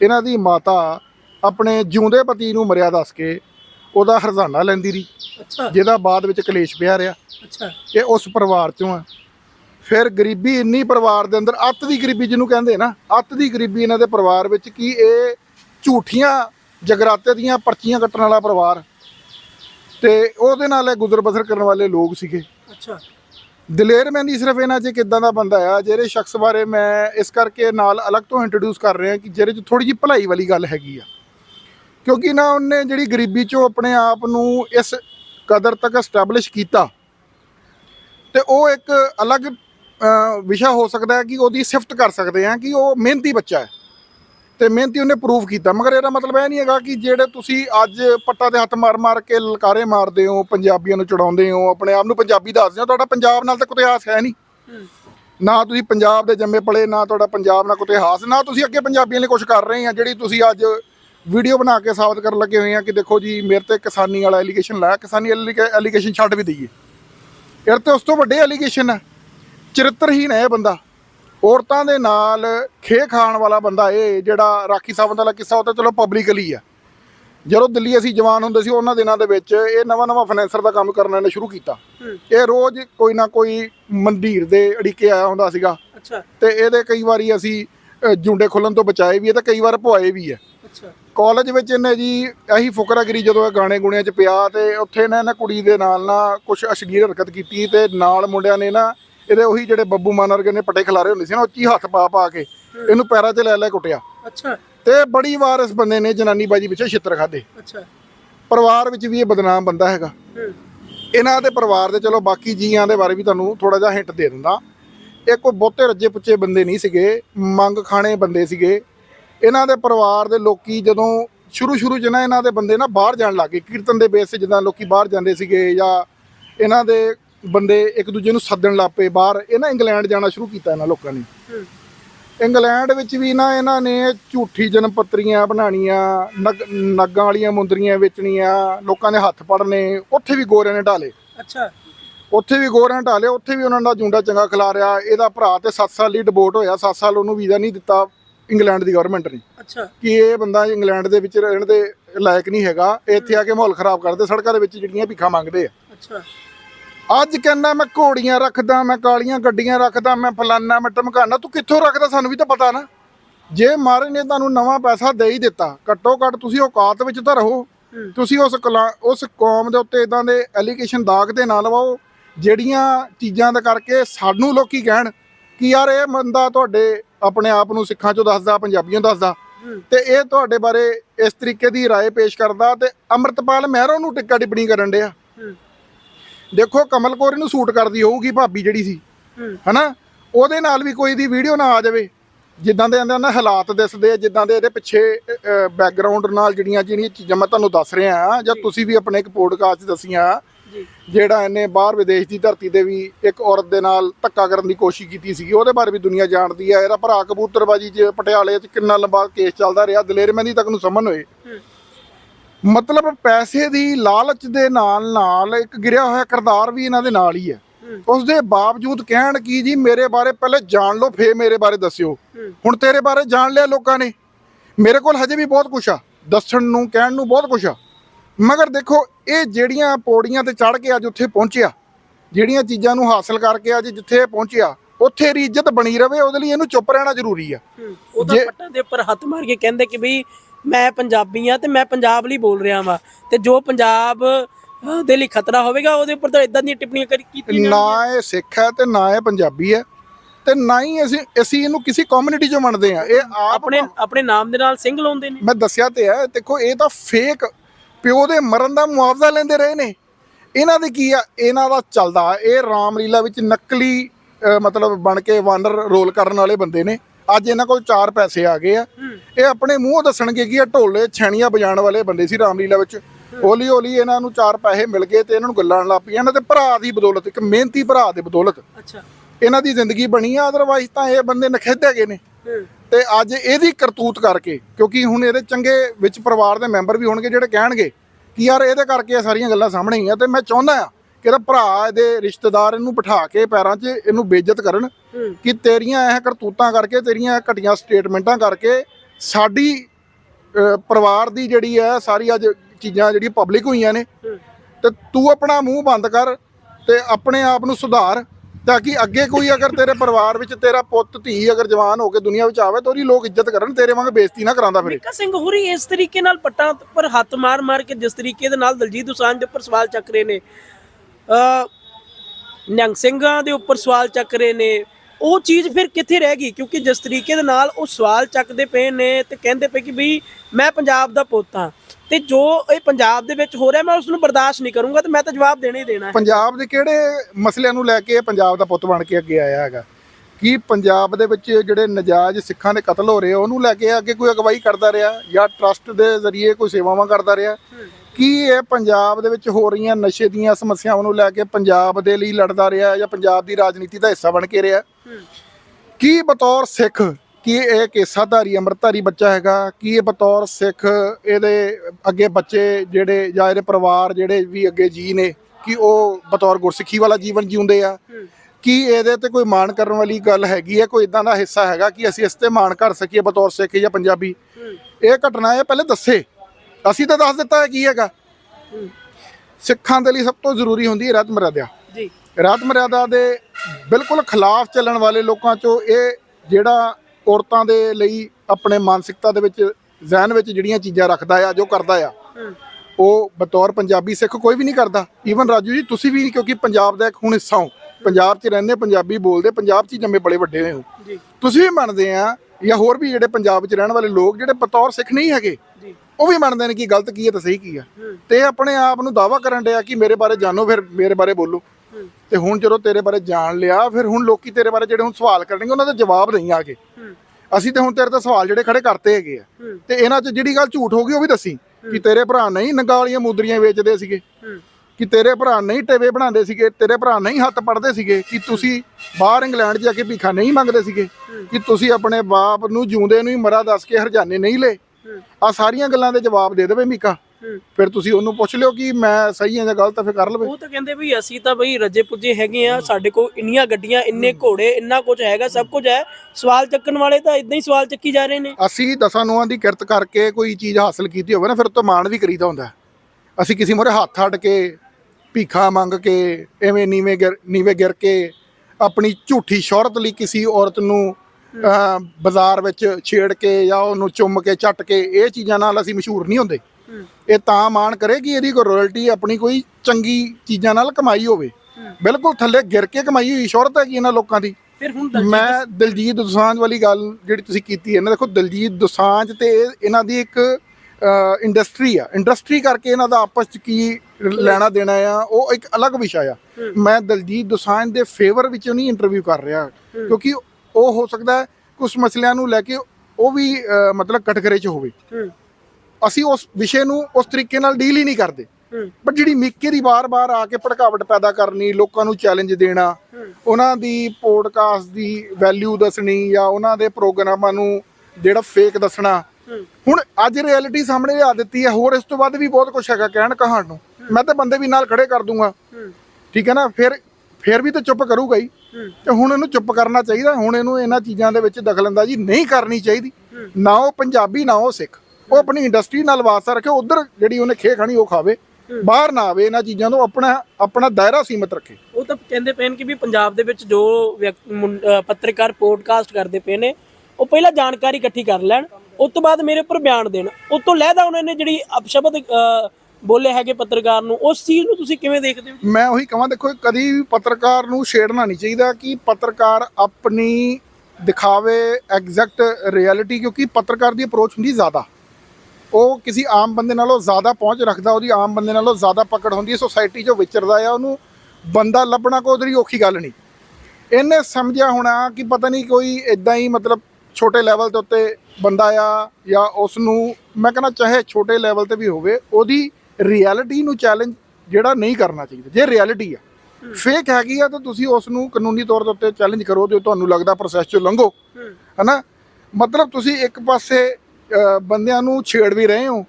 ਇਹਨਾਂ ਦੀ ਮਾਤਾ ਆਪਣੇ ਜਿਉਂਦੇ ਪਤੀ ਨੂੰ ਮਰਿਆ ਦੱਸ ਕੇ ਉਹਦਾ ਹਰਜ਼ਾਨਾ ਲੈਂਦੀ ਰਹੀ ਅੱਛਾ। ਜਿਹਦਾ ਬਾਅਦ ਵਿੱਚ ਕਲੇਸ਼ ਪਿਆ ਰਿਹਾ। ਅੱਛਾ। ਇਹ ਉਸ ਪਰਿਵਾਰ ਚੋਂ ਆ ਫਿਰ ਗਰੀਬੀ ਇੰਨੀ ਪਰਿਵਾਰ ਦੇ ਅੰਦਰ ਅੱਤ ਦੀ ਗਰੀਬੀ ਜਿਹਨੂੰ ਕਹਿੰਦੇ ਨਾ ਅੱਤ ਦੀ ਗਰੀਬੀ ਇਹਨਾਂ ਦੇ ਪਰਿਵਾਰ ਵਿੱਚ ਕੀ ਇਹ ਝੂਠੀਆਂ ਜਗਰਾਤੇ ਦੀਆਂ ਪਰਚੀਆਂ ਕੱਟਣ ਵਾਲਾ ਪਰਿਵਾਰ। ਤੇ ਉਹਦੇ ਨਾਲ ਇਹ ਗੁਜ਼ਰ ਬਸਰ ਕਰਨ ਵਾਲੇ ਲੋਕ ਸੀਗੇ। ਅੱਛਾ। ਦਲੇਰ ਮਹਿੰਦੀ ਸਿਰਫ ਇਹਨਾਂ 'ਚ ਇੱਕ ਇਦਾਂ ਦਾ ਬੰਦਾ ਆ, ਜਿਹੜੇ ਸ਼ਖਸ ਬਾਰੇ ਮੈਂ ਇਸ ਕਰਕੇ ਨਾਲ ਅਲੱਗ ਤੋਂ ਇੰਟਰੋਡਿਊਸ ਕਰ ਰਿਹਾ ਕਿ ਜਿਹਦੇ 'ਚ ਥੋੜੀ ਜਿਹੀ ਭਲਾਈ ਵਾਲੀ ਗੱਲ ਹੈਗੀ ਆ। ਕਿਉਂਕਿ ਨਾ ਉਹਨੇ ਜਿਹੜੀ ਗਰੀਬੀ 'ਚੋਂ ਆਪਣੇ ਆਪ ਨੂੰ ਇਸ ਕਦਰ ਤੱਕ ਐਸਟੈਬਲਿਸ਼ ਕੀਤਾ ਤੇ ਉਹ ਇੱਕ ਅਲੱਗ ਵਿਸ਼ਾ ਹੋ ਸਕਦਾ ਹੈ ਕਿ ਉਹਦੀ ਸਿਫਤ ਕਰ ਸਕਦੇ ਆ ਕਿ ਉਹ ਮਿਹਨਤੀ ਬੱਚਾ ਹੈ। ਤੇ ਮਿਹਨਤੀ ਉਹਨੇ ਪ੍ਰੂਵ ਕੀਤਾ। ਮਗਰ ਇਹਦਾ ਮਤਲਬ ਇਹ ਨਹੀਂ ਹੈਗਾ ਕਿ ਜਿਹੜੇ ਤੁਸੀਂ ਅੱਜ ਪੱਟਾ ਦੇ ਹੱਥ ਮਾਰ-ਮਾਰ ਕੇ ਲਲਕਾਰੇ ਮਾਰਦੇ ਹੋ ਪੰਜਾਬੀਆਂ ਨੂੰ ਚੜਾਉਂਦੇ ਹੋ ਆਪਣੇ ਆਪ ਨੂੰ ਪੰਜਾਬੀ ਦੱਸਦੇ ਹੋ ਤੁਹਾਡਾ ਪੰਜਾਬ ਨਾਲ ਤਾਂ ਕੋਈ ਇਤਿਹਾਸ ਹੈ ਨਹੀਂ। ਨਾ ਤੁਸੀਂ ਪੰਜਾਬ ਦੇ ਜੰਮੇ ਪਲੇ ਨਾ ਤੁਹਾਡਾ ਪੰਜਾਬ ਨਾਲ ਕੋਈ ਇਤਿਹਾਸ ਨਾ ਤੁਸੀਂ ਅੱਗੇ ਪੰਜਾਬੀਆਂ ਲਈ ਕੁਝ ਕਰ ਰਹੇ ਆ ਜਿਹੜੀ ਤੁਸੀਂ ਅੱਜ ਵੀਡੀਓ ਬਣਾ ਕੇ ਸਾਬਤ ਕਰਨ ਲੱਗੇ ਹੋਏ ਆ ਕਿ ਦੇਖੋ ਜੀ ਮੇਰੇ ਤੇ ਕਿਸਾਨੀ ਵਾਲਾ ਐਲੀਗੇਸ਼ਨ ਲਾਇਆ ਕਿਸਾਨੀ ਐਲੀਗੇਸ਼ਨ ਛੱਡ ਵੀ ਦਈਏ। ਇਹ ਤੇ ਉਸ ਤੋਂ ਵੱਡੇ ਐਲੀਗੇਸ਼ਨ ਹੈ ਚਰਿੱਤਰਹੀਣ ਹੈ ਇਹ ਬੰਦਾ। ਔਰਤਾਂ ਦੇ ਨਾਲ ਖੇ ਖਾਣ ਵਾਲਾ ਬੰਦਾ ਇਹ ਜਿਹੜਾ ਰਾਖੀ ਸਾਹਿਬ ਵਾਲਾ ਕਿੱਸਾ ਉਹ ਤਾਂ ਚਲੋ ਪਬਲਿਕਲੀ ਆ। ਜਦੋਂ ਦਿੱਲੀ ਅਸੀਂ ਜਵਾਨ ਹੁੰਦੇ ਸੀ ਉਹਨਾਂ ਦਿਨਾਂ ਦੇ ਵਿੱਚ ਇਹ ਨਵਾਂ ਨਵਾਂ ਫਾਈਨੈਂਸਰ ਦਾ ਕੰਮ ਕਰਨਾ ਇਹਨੇ ਸ਼ੁਰੂ ਕੀਤਾ। ਇਹ ਰੋਜ਼ ਕੋਈ ਨਾ ਕੋਈ ਮੰਦਿਰ ਦੇ ਅੜਿੱਕੇ ਆਇਆ ਹੁੰਦਾ ਸੀਗਾ। ਅੱਛਾ। ਤੇ ਇਹਦੇ ਕਈ ਵਾਰੀ ਅਸੀਂ ਜੁੰਡੇ ਖੁੱਲਣ ਤੋਂ ਬਚਾਏ ਵੀ ਹੈ ਤੇ ਕਈ ਵਾਰ ਪਵਾਏ ਵੀ ਹੈ ਅੱਛਾ। ਕਾਲਜ ਵਿੱਚ ਇਹਨੇ ਜੀ ਇਹੀ ਫੁਕਰਾਗਰੀ ਜਦੋਂ ਇਹ ਗਾਣੇ ਗੁਣਿਆਂ 'ਚ ਪਿਆ ਤੇ ਉੱਥੇ ਨਾ ਇਹਨਾਂ ਕੁੜੀ ਦੇ ਨਾਲ ਨਾ ਕੁਝ ਅਸ਼ਲੀਲ ਹਰਕਤ ਕੀਤੀ ਤੇ ਨਾਲ ਮੁੰਡਿਆਂ ਨੇ ਨਾ ਇਹਦੇ ਉਹੀ ਜਿਹੜੇ ਬੱਬੂ ਮਾਨ ਵਰਗੇ ਨੇ ਪੱਟੇ ਖਿਲਾਰੇ ਹੁੰਦੇ ਸੀ ਨਾ ਉੱਚੀ ਹੱਥ ਪਾ ਪਾ ਕੇ ਇਹਨੂੰ ਪੈਰਾਂ 'ਚ ਲੈ ਲੈ ਕੁੱਟਿਆ। ਅੱਛਾ। ਤੇ ਬੜੀ ਵਾਰ ਇਸ ਬੰਦੇ ਨੇ ਜਨਾਨੀ ਬਾਜੀ ਪਿੱਛੇ ਛਿੱਤਰ ਖਾਦੇ ਅੱਛਾ। ਪਰਿਵਾਰ ਵਿੱਚ ਵੀ ਇਹ ਬਦਨਾਮ ਬੰਦਾ ਹੈਗਾ। ਇਹਨਾਂ ਦੇ ਪਰਿਵਾਰ ਦੇ ਚਲੋ ਬਾਕੀ ਜੀਆਂ ਦੇ ਬਾਰੇ ਵੀ ਤੁਹਾਨੂੰ ਥੋੜਾ ਜਿਹਾ ਹਿੰਟ ਦੇ ਦਿੰਦਾ। ਇਹ ਕੋਈ ਬਹੁਤੇ ਰੱਜੇ ਪੁੱਚੇ ਬੰਦੇ ਨਹੀਂ ਸੀਗੇ ਮੰਗ ਖਾਣੇ ਬੰਦੇ ਸੀਗੇ। ਇਹਨਾਂ ਦੇ ਪਰਿਵਾਰ ਦੇ ਲੋਕੀ ਜਦੋਂ ਸ਼ੁਰੂ ਸ਼ੁਰੂ 'ਚ ਨਾ ਇਹਨਾਂ ਦੇ ਬੰਦੇ ਨਾ ਬਾਹਰ ਜਾਣ ਲੱਗੇ ਕੀਰਤਨ ਦੇ ਬੇਸ 'ਤੇ ਜਿੱਦਾਂ ਲੋਕੀ ਬਾਹਰ ਜਾਂਦੇ ਸੀਗੇ ਜਾਂ ਇਹਨਾਂ ਦੇ ਬੰਦੇ ਇੱਕ ਦੂਜੇ ਨੂੰ ਸੱਦਣ ਲੱਪੇ ਬਾਹਰ। ਇਹ ਨਾ ਇੰਗਲੈਂਡ ਜਾਣਾ ਸ਼ੁਰੂ ਕੀਤਾ ਇਹਨਾਂ ਲੋਕਾਂ ਨੇ। ਇੰਗਲੈਂਡ ਵਿੱਚ ਵੀ ਨਾ ਇਹਨਾਂ ਨੇ ਝੂਠੀ ਜਨਮ ਪੱਤਰੀਆਂ ਬਣਾਉਣੀਆਂ ਨਗ ਵਾਲੀਆਂ ਮੁੰਦਰੀਆਂ ਵੇਚਣੀਆਂ ਲੋਕਾਂ ਦੇ ਹੱਥ ਪੜਨੇ ਉੱਥੇ ਵੀ ਗੋਰਿਆਂ ਨੇ ਢਾਲੇ। ਅੱਛਾ। ਉੱਥੇ ਵੀ ਗੋਰਿਆਂ ਨੇ ਢਾਲੇ ਉੱਥੇ ਵੀ ਉਹਨਾਂ ਦਾ ਜੁੰਡਾ ਚੰਗਾ ਖਿਲਾ ਰਿਹਾ। ਇਹਦਾ ਭਰਾ ਤੇ 7 ਸਾਲ ਲਈ ਡਿਵੋਰਟ ਹੋਇਆ 7 ਸਾਲ ਉਹਨੂੰ ਵੀਜ਼ਾ ਨਹੀਂ ਦਿੱਤਾ ਇੰਗਲੈਂਡ ਦੀ ਗਵਰਨਮੈਂਟ ਨੇ। ਅੱਛਾ। ਕਿ ਇਹ ਬੰਦਾ ਇੰਗਲੈਂਡ ਦੇ ਵਿੱਚ ਰਹਿਣ ਦੇ ਲਾਇਕ ਨਹੀਂ ਹੈਗਾ ਇੱਥੇ ਆ ਕੇ ਮਾਹੌਲ ਖਰਾਬ ਕਰਦੇ ਸੜਕਾਂ ਦੇ ਵਿੱਚ ਜਿਹੜੀਆਂ ਭੀਖਾਂ ਮੰਗਦੇ ਆ। ਅੱਛਾ। ਅੱਜ ਕਹਿੰਦਾ ਮੈਂ ਘੋੜੀਆਂ ਰੱਖਦਾ ਮੈਂ ਕਾਲੀਆਂ ਗੱਡੀਆਂ ਰੱਖਦਾ ਮੈਂ ਫਲਾਨਾ ਮੈਂ ਟਮਕਾਨਾ ਤੂੰ ਕਿੱਥੋਂ ਰੱਖਦਾ ਸਾਨੂੰ ਵੀ ਤਾਂ ਪਤਾ ਨਾ ਜੇ ਮਹਾਰਾਜ ਨੇ ਤੁਹਾਨੂੰ ਨਵਾਂ ਪੈਸਾ ਦੇ ਹੀ ਦਿੱਤਾ ਘੱਟੋ ਘੱਟ ਤੁਸੀਂ ਔਕਾਤ ਵਿੱਚ ਤਾਂ ਰਹੋ ਹੂੰ। ਤੁਸੀਂ ਉਸ ਕਲਾ- ਉਸ ਕੌਮ ਦੇ ਉੱਤੇ ਇਦਾਂ ਦੇ ਐਲੀਗੇਸ਼ਨ ਦਾਗ ਦੇ ਨਾ ਲਵਾਓ ਜਿਹੜੀਆਂ ਚੀਜ਼ਾਂ ਦਾ ਕਰਕੇ ਸਾਨੂੰ ਲੋਕੀ ਕਹਿਣ ਕਿ ਯਾਰ ਇਹ ਬੰਦਾ ਤੁਹਾਡੇ ਆਪਣੇ ਆਪ ਨੂੰ ਸਿੱਖਾਂ ਚੋਂ ਦੱਸਦਾ ਪੰਜਾਬੀਆਂ ਦੱਸਦਾ ਹੂੰ ਤੇ ਇਹ ਤੁਹਾਡੇ ਬਾਰੇ ਇਸ ਤਰੀਕੇ ਦੀ رائے ਪੇਸ਼ ਕਰਦਾ ਤੇ ਅੰਮ੍ਰਿਤਪਾਲ ਮਹਿਰੋ ਨੂੰ ਟਿੱਕਾ ਟਿੱਪਣੀ ਕਰਨ ਡਿਆ ਹੂੰ ਦੇਖੋ ਕਮਲ ਕੌਰ ਨੂੰ ਸੂਟ ਕਰਦੀ ਹੋਊਗੀ ਭਾਬੀ ਜਿਹੜੀ ਸੀ। ਹਨਾ? ਉਹਦੇ ਨਾਲ ਵੀ ਕੋਈ ਦੀ ਵੀਡੀਓ ਨਾ ਆ ਜਾਵੇ। ਜਿੱਦਾਂ ਦੇ ਇਹਦੇ ਨਾ ਹਾਲਾਤ ਦਿਸਦੇ ਆ ਜਿੱਦਾਂ ਦੇ ਇਹਦੇ ਪਿੱਛੇ ਬੈਕਗ੍ਰਾਉਂਡ ਨਾਲ ਜਿਹੜੀਆਂ ਜਿਹੜੀਆਂ ਚੀਜ਼ਾਂ ਮੈਂ ਤੁਹਾਨੂੰ ਦੱਸ ਰਿਹਾ ਹਾਂ ਜਾਂ ਤੁਸੀਂ ਵੀ ਆਪਣੇ ਇੱਕ ਪੋਡਕਾਸਟ ਦਸੀਆਂ। ਜਿਹੜਾ ਇਹਨੇ ਬਾਹਰ ਵਿਦੇਸ਼ ਦੀ ਧਰਤੀ ਤੇ ਵੀ ਇੱਕ ਔਰਤ ਦੇ ਨਾਲ ਧੱਕਾ ਕਰਨ ਦੀ ਕੋਸ਼ਿਸ਼ ਕੀਤੀ ਸੀਗੀ ਉਹਦੇ ਬਾਰੇ ਵੀ ਦੁਨੀਆ ਜਾਣਦੀ ਹੈ ਇਹਦਾ ਭਰਾ ਕਬੂਤਰਬਾਜੀ 'ਚ ਪਟਿਆਲੇ 'ਚ ਕਿੰਨਾ ਲੰਬਾ ਕੇਸ ਚੱਲਦਾ ਰਿਹਾ ਦਲੇਰ ਮਹਿੰਦੀ ਤੱਕ ਨੂੰ ਸਮਨ ਹੋਏ। ਮਤਲਬ ਪੈਸੇ ਦੀ ਲਾਲਚ ਦੇ ਨਾਲ ਨਾਲ ਇੱਕ ਗਿਰਿਆ ਹੋਇਆ ਕਿਰਦਾਰ ਵੀ ਇਹਨਾਂ ਦੇ ਨਾਲ ਹੀ ਹੈ। ਉਸ ਦੇ ਬਾਵਜੂਦ ਕਹਿਣ ਕੀ ਜੀ ਮੇਰੇ ਬਾਰੇ ਪਹਿਲੇ ਜਾਣ ਲਓ ਫੇਰ ਮੇਰੇ ਬਾਰੇ ਦੱਸਿਓ। ਹੁਣ ਤੇਰੇ ਬਾਰੇ ਜਾਣ ਲਿਆ ਲੋਕਾਂ ਨੇ। ਮੇਰੇ ਕੋਲ ਹਜੇ ਵੀ ਬਹੁਤ ਕੁਛ ਆ। ਦੱਸਣ ਨੂੰ ਕਹਿਣ ਨੂੰ ਬਹੁਤ ਕੁਛ ਆ। ਮਗਰ ਦੇਖੋ ਇਹ ਜਿਹੜੀਆਂ ਪੌੜੀਆਂ ਤੇ ਚੜ ਕੇ ਅੱਜ ਉੱਥੇ ਪਹੁੰਚਿਆ ਜਿਹੜੀਆਂ ਚੀਜ਼ਾਂ ਨੂੰ ਹਾਸਲ ਕਰਕੇ ਅੱਜ ਜਿੱਥੇ ਪਹੁੰਚਿਆ ਉੱਥੇ ਦੀ ਇੱਜ਼ਤ ਬਣੀ ਰਵੇ ਉਹਦੇ ਲਈ ਇਹਨੂੰ ਚੁੱਪ ਰਹਿਣਾ ਜ਼ਰੂਰੀ ਆ। ਉਹ ਤਾਂ ਪੱਟਾਂ ਦੇ ਉੱਪਰ ਹੱਥ ਮਾਰ ਕੇ ਕਹਿੰਦੇ ਕਿ ਬਈ ਮੈਂ ਪੰਜਾਬੀ ਆ ਤੇ ਮੈਂ ਪੰਜਾਬ ਲਈ ਬੋਲ ਰਿਹਾ ਵਾਂ ਤੇ ਜੋ ਪੰਜਾਬ ਦੇ ਲਈ ਖਤਰਾ ਹੋਵੇਗਾ ਉਹਦੇ ਉੱਪਰ ਤਾਂ ਇਦਾਂ ਦੀਆਂ ਟਿੱਪਣੀਆਂ ਕਰ ਕੀਤੀਆਂ ਨਾ ਇਹ ਸਿੱਖ ਹੈ ਤੇ ਨਾ ਇਹ ਪੰਜਾਬੀ ਹੈ ਤੇ ਨਾ ਹੀ ਅਸੀਂ ਅਸੀਂ ਇਹਨੂੰ ਕਿਸੇ ਕਮਿਊਨਿਟੀ ਚੋਂ ਮੰਨਦੇ ਆ ਇਹ ਆਪ ਆਪਣੇ ਆਪਣੇ ਨਾਮ ਦੇ ਨਾਲ ਸਿੰਘ ਲਾਉਂਦੇ ਨੇ। ਮੈਂ ਦੱਸਿਆ ਤੇ ਹੈ ਦੇਖੋ ਇਹ ਤਾਂ ਫੇਕ ਪਿਓ ਦੇ ਮਰਨ ਦਾ ਮੁਆਵਜ਼ਾ ਲੈਂਦੇ ਰਹੇ ਨੇ। ਇਹਨਾਂ ਦੇ ਕੀ ਆ? ਇਹਨਾਂ ਦਾ ਚੱਲਦਾ ਇਹ ਰਾਮਲੀਲਾ ਵਿੱਚ ਨਕਲੀ ਮਤਲਬ ਬਣ ਕੇ ਵਾਨਰ ਰੋਲ ਕਰਨ ਵਾਲੇ ਬੰਦੇ ਨੇ। ਅੱਜ ਇਹਨਾਂ ਕੋਲ ਚਾਰ ਪੈਸੇ ਆ ਗਏ ਆ। ਹੂੰ। ਇਹ ਆਪਣੇ ਮੂੰਹ ਦੱਸਣਗੇ ਕਿ ਇਹ ਢੋਲੇ ਛੈਣੀਆਂ ਵਜਾਉਣ ਵਾਲੇ ਬੰਦੇ ਸੀ ਰਾਮਲੀਲਾ ਵਿੱਚ। ਹੌਲੀ ਹੌਲੀ ਇਹਨਾਂ ਨੂੰ ਚਾਰ ਪੈਸੇ ਮਿਲ ਗਏ ਤੇ ਇਹਨਾਂ ਨੂੰ ਗੱਲਾਂ ਲੱਗ ਪਈਆਂ। ਇਹਨਾਂ ਦੇ ਭਰਾ ਦੀ ਬਦੌਲਤ ਇੱਕ ਮਿਹਨਤੀ ਭਰਾ ਦੇ ਬਦੌਲਤ। ਅੱਛਾ। ਇਹਨਾਂ ਦੀ ਜ਼ਿੰਦਗੀ ਬਣੀ ਆ ਅਦਰਵਾਈਜ਼ ਤਾਂ ਇਹ ਬੰਦੇ ਨਖੇਧ ਹੈਗੇ ਨੇ। ਹੂੰ। ਤੇ ਅੱਜ ਇਹਦੀ ਕਰਤੂਤ ਕਰਕੇ ਕਿਉਂਕਿ ਹੁਣ ਇਹਦੇ ਚੰਗੇ ਵਿੱਚ ਪਰਿਵਾਰ ਦੇ ਮੈਂਬਰ ਵੀ ਹੋਣਗੇ ਜਿਹੜੇ ਕਹਿਣਗੇ ਕਿ ਯਾਰ ਇਹਦੇ ਕਰਕੇ ਇਹ ਸਾਰੀਆਂ ਗੱਲਾਂ ਸਾਹਮਣੇ ਆਈਆਂ ਤੇ ਮੈਂ ਚਾਹੁੰਦਾ ਆ ਕਿ ਇਹਦਾ ਭਰਾ ਇਹਦੇ ਰਿਸ਼ਤੇਦਾਰ ਇਹਨੂੰ ਬਿਠਾ ਕੇ ਪੈਰਾਂ 'ਚ ਇਹਨੂੰ ਬੇਇੱਜ਼ਤ ਕਰਨ ਕਿ ਤੇਰੀਆਂ ਇਹ ਕਰਤੂਤਾਂ ਕਰਕੇ ਤੇਰੀਆਂ ਇਹ ਘਟੀਆਂ ਸਟੇਟਮੈਂਟਾਂ ਕਰਕੇ ਸਾਡੀ ਪਰਿਵਾਰ ਦੀ ਜਿਹੜੀ ਹੈ ਸਾਰੀ ਅੱਜ ਚੀਜ਼ਾਂ ਜਿਹੜੀ ਪਬਲਿਕ ਹੋਈਆਂ ਨੇ ਤੇ ਤੂੰ ਆਪਣਾ ਮੂੰਹ ਬੰਦ ਕਰ ਤੇ ਆਪਣੇ ਆਪ ਨੂੰ ਸੁਧਾਰ ਤਾਂ ਕਿ ਅੱਗੇ ਕੋਈ ਅਗਰ ਤੇਰੇ ਪਰਿਵਾਰ ਵਿੱਚ ਤੇਰਾ ਪੁੱਤ ਧੀ ਅਗਰ ਜਵਾਨ ਹੋ ਕੇ ਦੁਨੀਆ ਵਿੱਚ ਆਵੇ ਤਾਂ ਉਹਦੀ ਲੋਕ ਇੱਜ਼ਤ ਕਰਨ ਤੇਰੇ ਵਾਂਗ ਬੇਇੱਜ਼ਤੀ ਨਾ ਕਰਾਂਦਾ ਫਿਰੇ। ਮੀਕਾ ਸਿੰਘ ਹੋਰੀ ਇਸ ਤਰੀਕੇ ਨਾਲ ਪੱਟਾਂ ਉੱਪਰ ਹੱਥ ਮਾਰ ਮਾਰ ਕੇ ਜਿਸ ਤਰੀਕੇ ਦੇ ਨਾਲ ਦਲਜੀਤ ਦੋਸਾਂਝ ਦੇ ਉੱਪਰ ਸਵਾਲ ਚੱਕ ਰਹੇ ਨੇ। ਨਿਹੰਗ ਸਿੰਘਾਂ ਦੇ ਉੱਪਰ ਸਵਾਲ ਚੱਕ ਰਹੇ ਨੇ। ਉਹ ਚੀਜ਼ ਫਿਰ ਕਿੱਥੇ ਰਹਿ ਗਈ? ਕਿਉਂਕਿ ਜਿਸ ਤਰੀਕੇ ਦੇ ਨਾਲ ਉਹ ਸਵਾਲ ਚੱਕਦੇ ਪਏ ਨੇ ਤੇ ਕਹਿੰਦੇ ਪਏ ਕਿ ਵੀ ਮੈਂ ਪੰਜਾਬ ਦਾ ਪੁੱਤ ਹਾਂ ਤੇ ਜੋ ਇਹ ਪੰਜਾਬ ਦੇ ਵਿੱਚ ਹੋ ਰਿਹਾ ਮੈਂ ਉਸ ਨੂੰ ਬਰਦਾਸ਼ਤ ਨਹੀਂ ਕਰੂੰਗਾ ਤੇ ਮੈਂ ਤਾਂ ਜਵਾਬ ਦੇਣਾ ਹੀ ਦੇਣਾ ਹੈ। ਪੰਜਾਬ ਦੇ ਕਿਹੜੇ ਮਸਲਿਆਂ ਨੂੰ ਲੈ ਕੇ ਇਹ ਪੰਜਾਬ ਦਾ ਪੁੱਤ ਬਣ ਕੇ ਅੱਗੇ ਆਇਆ ਹੈਗਾ? ਕੀ ਪੰਜਾਬ ਦੇ ਵਿੱਚ ਜਿਹੜੇ ਨਜਾਇਜ਼ ਸਿੱਖਾਂ ਦੇ ਕਤਲ ਹੋ ਰਹੇ ਉਹਨੂੰ ਲੈ ਕੇ ਅੱਗੇ ਕੋਈ ਅਗਵਾਈ ਕਰਦਾ ਰਿਹਾ ਜਾਂ ਟਰਸਟ ਦੇ ਜ਼ਰੀਏ ਕੋਈ ਸੇਵਾਵਾਂ ਕਰਦਾ ਰਿਹਾ? ਕੀ ਇਹ ਪੰਜਾਬ ਦੇ ਵਿੱਚ ਹੋ ਰਹੀਆਂ ਨਸ਼ੇ ਦੀਆਂ ਸਮੱਸਿਆਵਾਂ ਨੂੰ ਲੈ ਕੇ ਪੰਜਾਬ ਦੇ ਲਈ ਲੜਦਾ ਰਿਹਾ ਜਾਂ ਪੰਜਾਬ ਦੀ ਰਾਜਨੀਤੀ ਦਾ ਹਿੱਸਾ ਬਣ ਕੇ ਰਿਹਾ ਕੀ ਬਤੌਰ ਸਿੱਖ ਕੀ ਇਹ ਕੇਸਾਧਾਰੀ ਅੰਮ੍ਰਿਤਧਾਰੀ ਬੱਚਾ ਹੈਗਾ ਕੀ ਇਹ ਬਤੌਰ ਸਿੱਖ ਇਹਦੇ ਅੱਗੇ ਬੱਚੇ ਜਿਹੜੇ ਜਾਂ ਇਹਦੇ ਪਰਿਵਾਰ ਜਿਹੜੇ ਵੀ ਅੱਗੇ ਜੀ ਨੇ ਕਿ ਉਹ ਬਤੌਰ ਗੁਰਸਿੱਖੀ ਵਾਲਾ ਜੀਵਨ ਜਿਉਂਦੇ ਆ? ਕੀ ਇਹਦੇ ਤੇ ਕੋਈ ਮਾਣ ਕਰਨ ਵਾਲੀ ਗੱਲ ਹੈਗੀ ਹੈ ਕੋਈ ਇਦਾਂ ਦਾ ਹਿੱਸਾ ਹੈਗਾ ਕਿ ਅਸੀਂ ਇਸ ਤੇ ਮਾਣ ਕਰ ਸਕੀਏ ਬਤੌਰ ਸਿੱਖ ਜਾਂ ਪੰਜਾਬੀ? ਇਹ ਘਟਨਾ ਇਹ ਪਹਿਲੇ ਦੱਸੇ। ਅਸੀਂ ਤਾਂ ਦੱਸ ਦਿੱਤਾ ਹੈ ਕੀ ਹੈਗਾ। ਸਿੱਖਾਂ ਦੇ ਲਈ ਸਭ ਤੋਂ ਜ਼ਰੂਰੀ ਹੁੰਦੀ ਹੈ ਰਾਤ ਮਰਿਆਦਾ। ਜੀ। ਰਾਤ ਮਰਿਆਦਾ ਦੇ ਬਿਲਕੁਲ ਖਿਲਾਫ ਚੱਲਣ ਵਾਲੇ ਲੋਕਾਂ ਚੋਂ ਇਹ ਜਿਹੜਾ ਔਰਤਾਂ ਦੇ ਲਈ ਆਪਣੇ ਮਾਨਸਿਕਤਾ ਦੇ ਵਿੱਚ ਜ਼ਿਹਨ ਵਿੱਚ ਜਿਹੜੀਆਂ ਚੀਜ਼ਾਂ ਰੱਖਦਾ ਆ ਜੋ ਕਰਦਾ ਆ ਉਹ ਬਤੌਰ ਪੰਜਾਬੀ ਸਿੱਖ ਕੋਈ ਵੀ ਨਹੀਂ ਕਰਦਾ। ਈਵਨ ਰਾਜੂ ਜੀ ਤੁਸੀਂ ਵੀ ਕਿਉਂਕਿ ਪੰਜਾਬ ਦਾ ਇੱਕ ਹੁਣ ਹਿੱਸਾ ਹੋ। ਪੰਜਾਬ 'ਚ ਰਹਿੰਦੇ ਪੰਜਾਬੀ ਬੋਲਦੇ ਪੰਜਾਬ 'ਚ ਜੰਮੇ ਬੜੇ ਵੱਡੇ ਹੋਏ ਹੋ। ਤੁਸੀਂ ਵੀ ਮੰਨਦੇ ਆ ਜਾਂ ਹੋਰ ਵੀ ਜਿਹੜੇ ਪੰਜਾਬ 'ਚ ਰਹਿਣ ਵਾਲੇ ਲੋਕ ਜਿਹੜੇ ਬਤੌਰ ਸਿੱਖ ਨਹੀਂ ਹੈਗੇ ਉਹ ਵੀ ਮੰਨਦੇ ਨੇ ਕਿ ਗਲਤ ਕੀ ਹੈ ਤੇ ਸਹੀ ਕੀ ਹੈ। ਤੇ ਆਪਣੇ ਆਪ ਨੂੰ ਦਾਵਾ ਕਰਨ ਡਿਆ ਕਿ ਮੇਰੇ ਬਾਰੇ ਜਾਣੋ ਫਿਰ ਮੇਰੇ ਬਾਰੇ ਬੋਲੋ। ਤੇ ਹੁਣ ਜਦੋਂ ਤੇਰੇ ਬਾਰੇ ਜਾਣ ਲਿਆ ਫਿਰ ਹੁਣ ਲੋਕੀ ਤੇਰੇ ਬਾਰੇ ਜਿਹੜੇ ਹੁਣ ਸਵਾਲ ਕਰਨਗੇ ਉਹਨਾਂ ਦਾ ਜਵਾਬ ਨਹੀਂ ਆ ਕੇ। ਅਸੀਂ ਤੇ ਹੁਣ ਤੇਰੇ ਤੇ ਸਵਾਲ ਜਿਹੜੇ ਖੜੇ ਕਰਤੇ ਹੈਗੇ ਆ। ਤੇ ਇਹਨਾਂ 'ਚ ਜਿਹੜੀ ਗੱਲ ਝੂਠ ਹੋ ਗਈ ਉਹ ਵੀ ਦੱਸੀ ਕਿ ਤੇਰੇ ਭਰਾ ਨਹੀਂ ਨੰਗਾ ਵਾਲੀਆਂ ਮੁੰਦਰੀਆਂ ਵੇਚਦੇ ਸੀਗੇ। ਕਿ ਤੇਰੇ ਭਰਾ ਨਹੀਂ ਟੇਵੇ ਬਣਾਉਂਦੇ ਸੀਗੇ ਤੇਰੇ ਭਰਾ ਨਹੀਂ ਹੱਥ ਪੜਦੇ ਸੀਗੇ ਕਿ ਤੁਸੀਂ ਬਾਹਰ ਇੰਗਲੈਂਡ ਜਾ ਕੇ ਭੀਖਾ ਨਹੀਂ ਮੰਗਦੇ ਸੀਗੇ ਕਿ ਤੁਸੀਂ ਆਪਣੇ ਬਾਪ ਨੂੰ ਜਿਉਂਦੇ ਨੂੰ ਹੀ ਮਰਾ ਦੱਸ ਕੇ ਹਰਜਾਨੇ ਨਹੀਂ ਲਏ। ਆ ਸਾਰੀਆਂ ਗੱਲਾਂ ਦੇ ਜਵਾਬ ਦੇ ਦੇਵੇ ਮੀਕਾ। ਫਿਰ ਤੁਸੀਂ ਉਹਨੂੰ ਪੁੱਛ ਲਿਓ ਕਿ ਮੈਂ ਸਹੀ ਹਾਂ ਜਾਂ ਗਲਤ ਆ ਫਿਰ ਕਰ ਲਵੇ। ਉਹ ਤਾਂ ਕਹਿੰਦੇ ਵੀ ਅਸੀਂ ਤਾਂ ਬਈ ਰੱਜੇ ਪੁੱਜੇ ਹੈਗੇ ਆ ਸਾਡੇ ਕੋਲ ਇੰਨੀਆਂ ਗੱਡੀਆਂ ਇੰਨੇ ਘੋੜੇ ਇੰਨਾ ਕੁਝ ਹੈਗਾ ਸਭ ਕੁਝ ਹੈ। ਸਵਾਲ ਚੱਕਣ ਵਾਲੇ ਤਾਂ ਇਦਾਂ ਹੀ ਸਵਾਲ ਚੱਕੀ ਜਾ ਰਹੇ ਨੇ। ਅਸੀਂ ਦਸਾਂ ਨੂੰਹਾਂ ਦੀ ਕਿਰਤ ਕਰਕੇ ਕੋਈ ਚੀਜ਼ ਹਾਸਲ ਕੀਤੀ ਹੋਵੇ ਨਾ ਫਿਰ ਤੋਂ ਮਾਣ ਵੀ ਕਰੀਦਾ ਹੁੰਦਾ। ਅਸੀਂ ਕਿਸੇ ਮੋਰੇ ਹੱਥ ਅੱਡ ਕੇ ਭੀਖਾ ਮੰਗ ਕੇ ਐਵੇਂ ਨੀਵੇਂ ਗਿਰ ਨੀਵੇਂ ਗਿਰ ਕੇ ਆਪਣੀ ਝੂਠੀ ਸ਼ੋਹਰਤ ਲਈ ਕਿਸੇ ਔਰਤ ਨੂੰ ਬਾਜ਼ਾਰ ਵਿੱਚ ਛੇੜ ਕੇ ਜਾਂ ਉਹਨੂੰ ਚੁੰਮ ਕੇ ਚੱਟ ਕੇ ਇਹ ਚੀਜ਼ਾਂ ਨਾਲ ਅਸੀਂ ਮਸ਼ਹੂਰ ਨਹੀਂ ਹੁੰਦੇ। ਇਹ ਤਾਂ ਮਾਣ ਕਰੇ ਕਿ ਇਹਦੀ ਕੋਈ ਰਾਇਲਟੀ ਆਪਣੀ ਕੋਈ ਚੰਗੀ ਚੀਜ਼ਾਂ ਨਾਲ ਕਮਾਈ ਹੋਵੇ। ਬਿਲਕੁਲ ਥੱਲੇ ਗਿਰ ਕੇ ਕਮਾਈ ਹੋਈ ਸ਼ੋਹਰਤ ਹੈ ਕਿ ਇਹਨਾਂ ਲੋਕਾਂ ਦੀ। ਫਿਰ ਹੁਣ ਮੈਂ ਦਿਲਜੀਤ ਦੋਸਾਂਝ ਵਾਲੀ ਗੱਲ ਜਿਹੜੀ ਤੁਸੀਂ ਕੀਤੀ ਹੈ ਨਾ ਦੇਖੋ ਦਿਲਜੀਤ ਦੋਸਾਂਝ ਤੇ ਇਹ- ਇਹਨਾਂ ਦੀ ਇੱਕ ਇੰਡਸਟਰੀ ਆ। ਇੰਡਸਟਰੀ ਕਰਕੇ ਇਹਨਾਂ ਦਾ ਆਪਸ ਚ ਕੀ ਲੈਣਾ ਦੇਣਾ ਆ ਉਹ ਇੱਕ ਅਲੱਗ ਵਿਸ਼ਾ ਆ। ਮੈਂ ਦਿਲਜੀਤ ਦੋਸਾਂਝ ਦੇ ਫੇਵਰ ਵਿੱਚ ਨਹੀਂ ਇੰਟਰਵਿਊ ਕਰ ਰਿਹਾ ਕਿਉਂਕਿ ਉਹ ਹੋ ਸਕਦਾ ਕੁਝ ਮਸਲਿਆਂ ਨੂੰ ਲੈ ਕੇ ਉਹ ਵੀ ਮਤਲਬ ਕਟਕਰੇ ਚ ਹੋਵੇ। ਅਸੀਂ ਉਸ ਵਿਸ਼ੇ ਨੂੰ ਉਸ ਤਰੀਕੇ ਨਾਲ ਡੀਲ ਹੀ ਨਹੀਂ ਕਰਦੇ। ਪਰ ਜਿਹੜੀ ਮਿੱਕੇ ਦੀ ਵਾਰ-ਵਾਰ ਆ ਕੇ ਭੜਕਾਵਟ ਪੈਦਾ ਕਰਨੀ ਲੋਕਾਂ ਨੂੰ ਚੈਲੰਜ ਦੇਣਾ ਉਹਨਾਂ ਦੀ ਪੋਡਕਾਸਟ ਦੀ ਵੈਲਿਊ ਦੱਸਣੀ ਜਾਂ ਉਹਨਾਂ ਦੇ ਪ੍ਰੋਗਰਾਮਾਂ ਨੂੰ ਜਿਹੜਾ ਫੇਕ ਦੱਸਣਾ ਹੁਣ ਅੱਜ ਰਿਐਲਿਟੀ ਸਾਹਮਣੇ ਲਿਆ ਦਿੱਤੀ ਹੈ ਹੋਰ ਇਸ ਤੋਂ ਵੱਧ ਵੀ ਬਹੁਤ ਕੁਝ ਹੈਗਾ ਕਹਿਣ ਕਹਾਣ ਨੂੰ। ਮੈਂ ਤਾਂ ਬੰਦੇ ਵੀ ਨਾਲ ਖੜੇ ਕਰ ਦੂੰਗਾ। ਠੀਕ ਹੈ ਨਾ ਫਿਰ ਫਿਰ ਵੀ ਤਾਂ ਚੁੱਪ ਕਰੂਗਾ ਹੀ। ਤੇ ਹੁਣ ਇਹਨੂੰ ਚੁੱਪ ਕਰਨਾ ਚਾਹੀਦਾ ਹੁਣ ਇਹਨੂੰ ਇਹਨਾਂ ਚੀਜ਼ਾਂ ਦੇ ਵਿੱਚ ਦਖਲਅੰਦਾਜ਼ੀ ਨਹੀਂ ਕਰਨੀ ਚਾਹੀਦੀ। ਨਾ ਉਹ ਪੰਜਾਬੀ ਨਾ ਉਹ ਸਿੱਖ। ਉਹ ਆਪਣੀ ਇੰਡਸਟਰੀ ਨਾਲ ਵਾਸਤਾ ਰੱਖੇ ਉਧਰ ਜਿਹੜੀ ਉਹਨੇ ਖੇ ਖਾਣੀ ਉਹ ਖਾਵੇ। ਬਾਹਰ ਨਾ ਆਵੇ ਇਹਨਾਂ ਚੀਜ਼ਾਂ ਤੋਂ ਆਪਣਾ ਆਪਣਾ ਦਾਇਰਾ ਸੀਮਤ ਰੱਖੇ। ਉਹ ਤਾਂ ਕਹਿੰਦੇ ਨੇ ਕਿ ਵੀ ਪੰਜਾਬ ਦੇ ਵਿੱਚ ਜੋ ਪੱਤਰਕਾਰ ਪੋਡਕਾਸਟ ਕਰਦੇ ਪਏ ਨੇ ਉਹ ਪਹਿਲਾਂ ਜਾਣਕਾਰੀ ਇਕੱਠੀ ਕਰ ਲੈਣ। ਉਸ ਤੋਂ ਬਾਅਦ ਮੇਰੇ ਉੱਪਰ ਬਿਆਨ ਦੇਣ। ਉਸ ਤੋਂ ਲਹਿਦਾ ਉਹਨਾਂ ਨੇ ਜਿਹੜੀ ਅਪਸ਼ਬਦ ਬੋਲੇ ਹੈਗੇ ਪੱਤਰਕਾਰ ਨੂੰ, ਉਸ ਚੀਜ਼ ਨੂੰ ਤੁਸੀਂ ਕਿਵੇਂ ਦੇਖਦੇ ਹੋ? ਮੈਂ ਉਹੀ ਕਹਾਂ, ਦੇਖੋ, ਕਦੀ ਵੀ ਪੱਤਰਕਾਰ ਨੂੰ ਛੇੜਨਾ ਨਹੀਂ ਚਾਹੀਦਾ ਕਿ ਪੱਤਰਕਾਰ ਆਪਣੀ ਦਿਖਾਵੇ ਐਗਜ਼ੈਕਟ ਰਿਐਲਿਟੀ, ਕਿਉਂਕਿ ਪੱਤਰਕਾਰ ਦੀ ਅਪਰੋਚ ਹੁੰਦੀ ਜ਼ਿਆਦਾ। ਉਹ ਕਿਸੇ ਆਮ ਬੰਦੇ ਨਾਲੋਂ ਜ਼ਿਆਦਾ ਪਹੁੰਚ ਰੱਖਦਾ, ਉਹਦੀ ਆਮ ਬੰਦੇ ਨਾਲੋਂ ਜ਼ਿਆਦਾ ਪਕੜ ਹੁੰਦੀ ਹੈ, ਸੋਸਾਇਟੀ 'ਚੋਂ ਵਿਚਰਦਾ ਆ, ਉਹਨੂੰ ਬੰਦਾ ਲੱਭਣਾ ਕੋਈ ਉਹਦੀ ਔਖੀ ਗੱਲ ਨਹੀਂ। ਇਹਨੇ ਸਮਝਿਆ ਹੋਣਾ ਕਿ ਪਤਾ ਨਹੀਂ ਕੋਈ ਇਦਾਂ ਹੀ ਮਤਲਬ ਛੋਟੇ ਲੈਵਲ ਦੇ ਉੱਤੇ ਬੰਦਾ ਆ ਜਾਂ ਉਸ ਨੂੰ ਮੈਂ ਕਹਿੰਦਾ ਚਾਹੇ ਛੋਟੇ ਲੈਵਲ ਤੇ ਵੀ ਹੋਵੇ ਉਹਦੀ ਰਿਐਲਿਟੀ ਨੂੰ ਚੈਲੰਜ ਜਿਹੜਾ ਨਹੀਂ ਕਰਨਾ ਚਾਹੀਦਾ ਜੇ ਰਿਐਲਿਟੀ ਆ। ਫੇਕ ਹੈਗੀ ਆ ਤਾਂ ਤੁਸੀਂ ਉਸ ਨੂੰ ਕਾਨੂੰਨੀ ਤੌਰ ਦੇ ਉੱਤੇ ਚੈਲੰਜ ਕਰੋ ਜੇ ਤੁਹਾਨੂੰ ਲੱਗਦਾ ਪ੍ਰੋਸੈਸ 'ਚ ਲੰਘੋ। ਹਨਾ? ਮਤਲਬ ਤੁਸੀਂ ਇੱਕ ਪਾਸੇ ਬੰਦਿਆਂ ਨੂੰ ਛੇੜ ਵੀ ਰਹੇ ਹੋ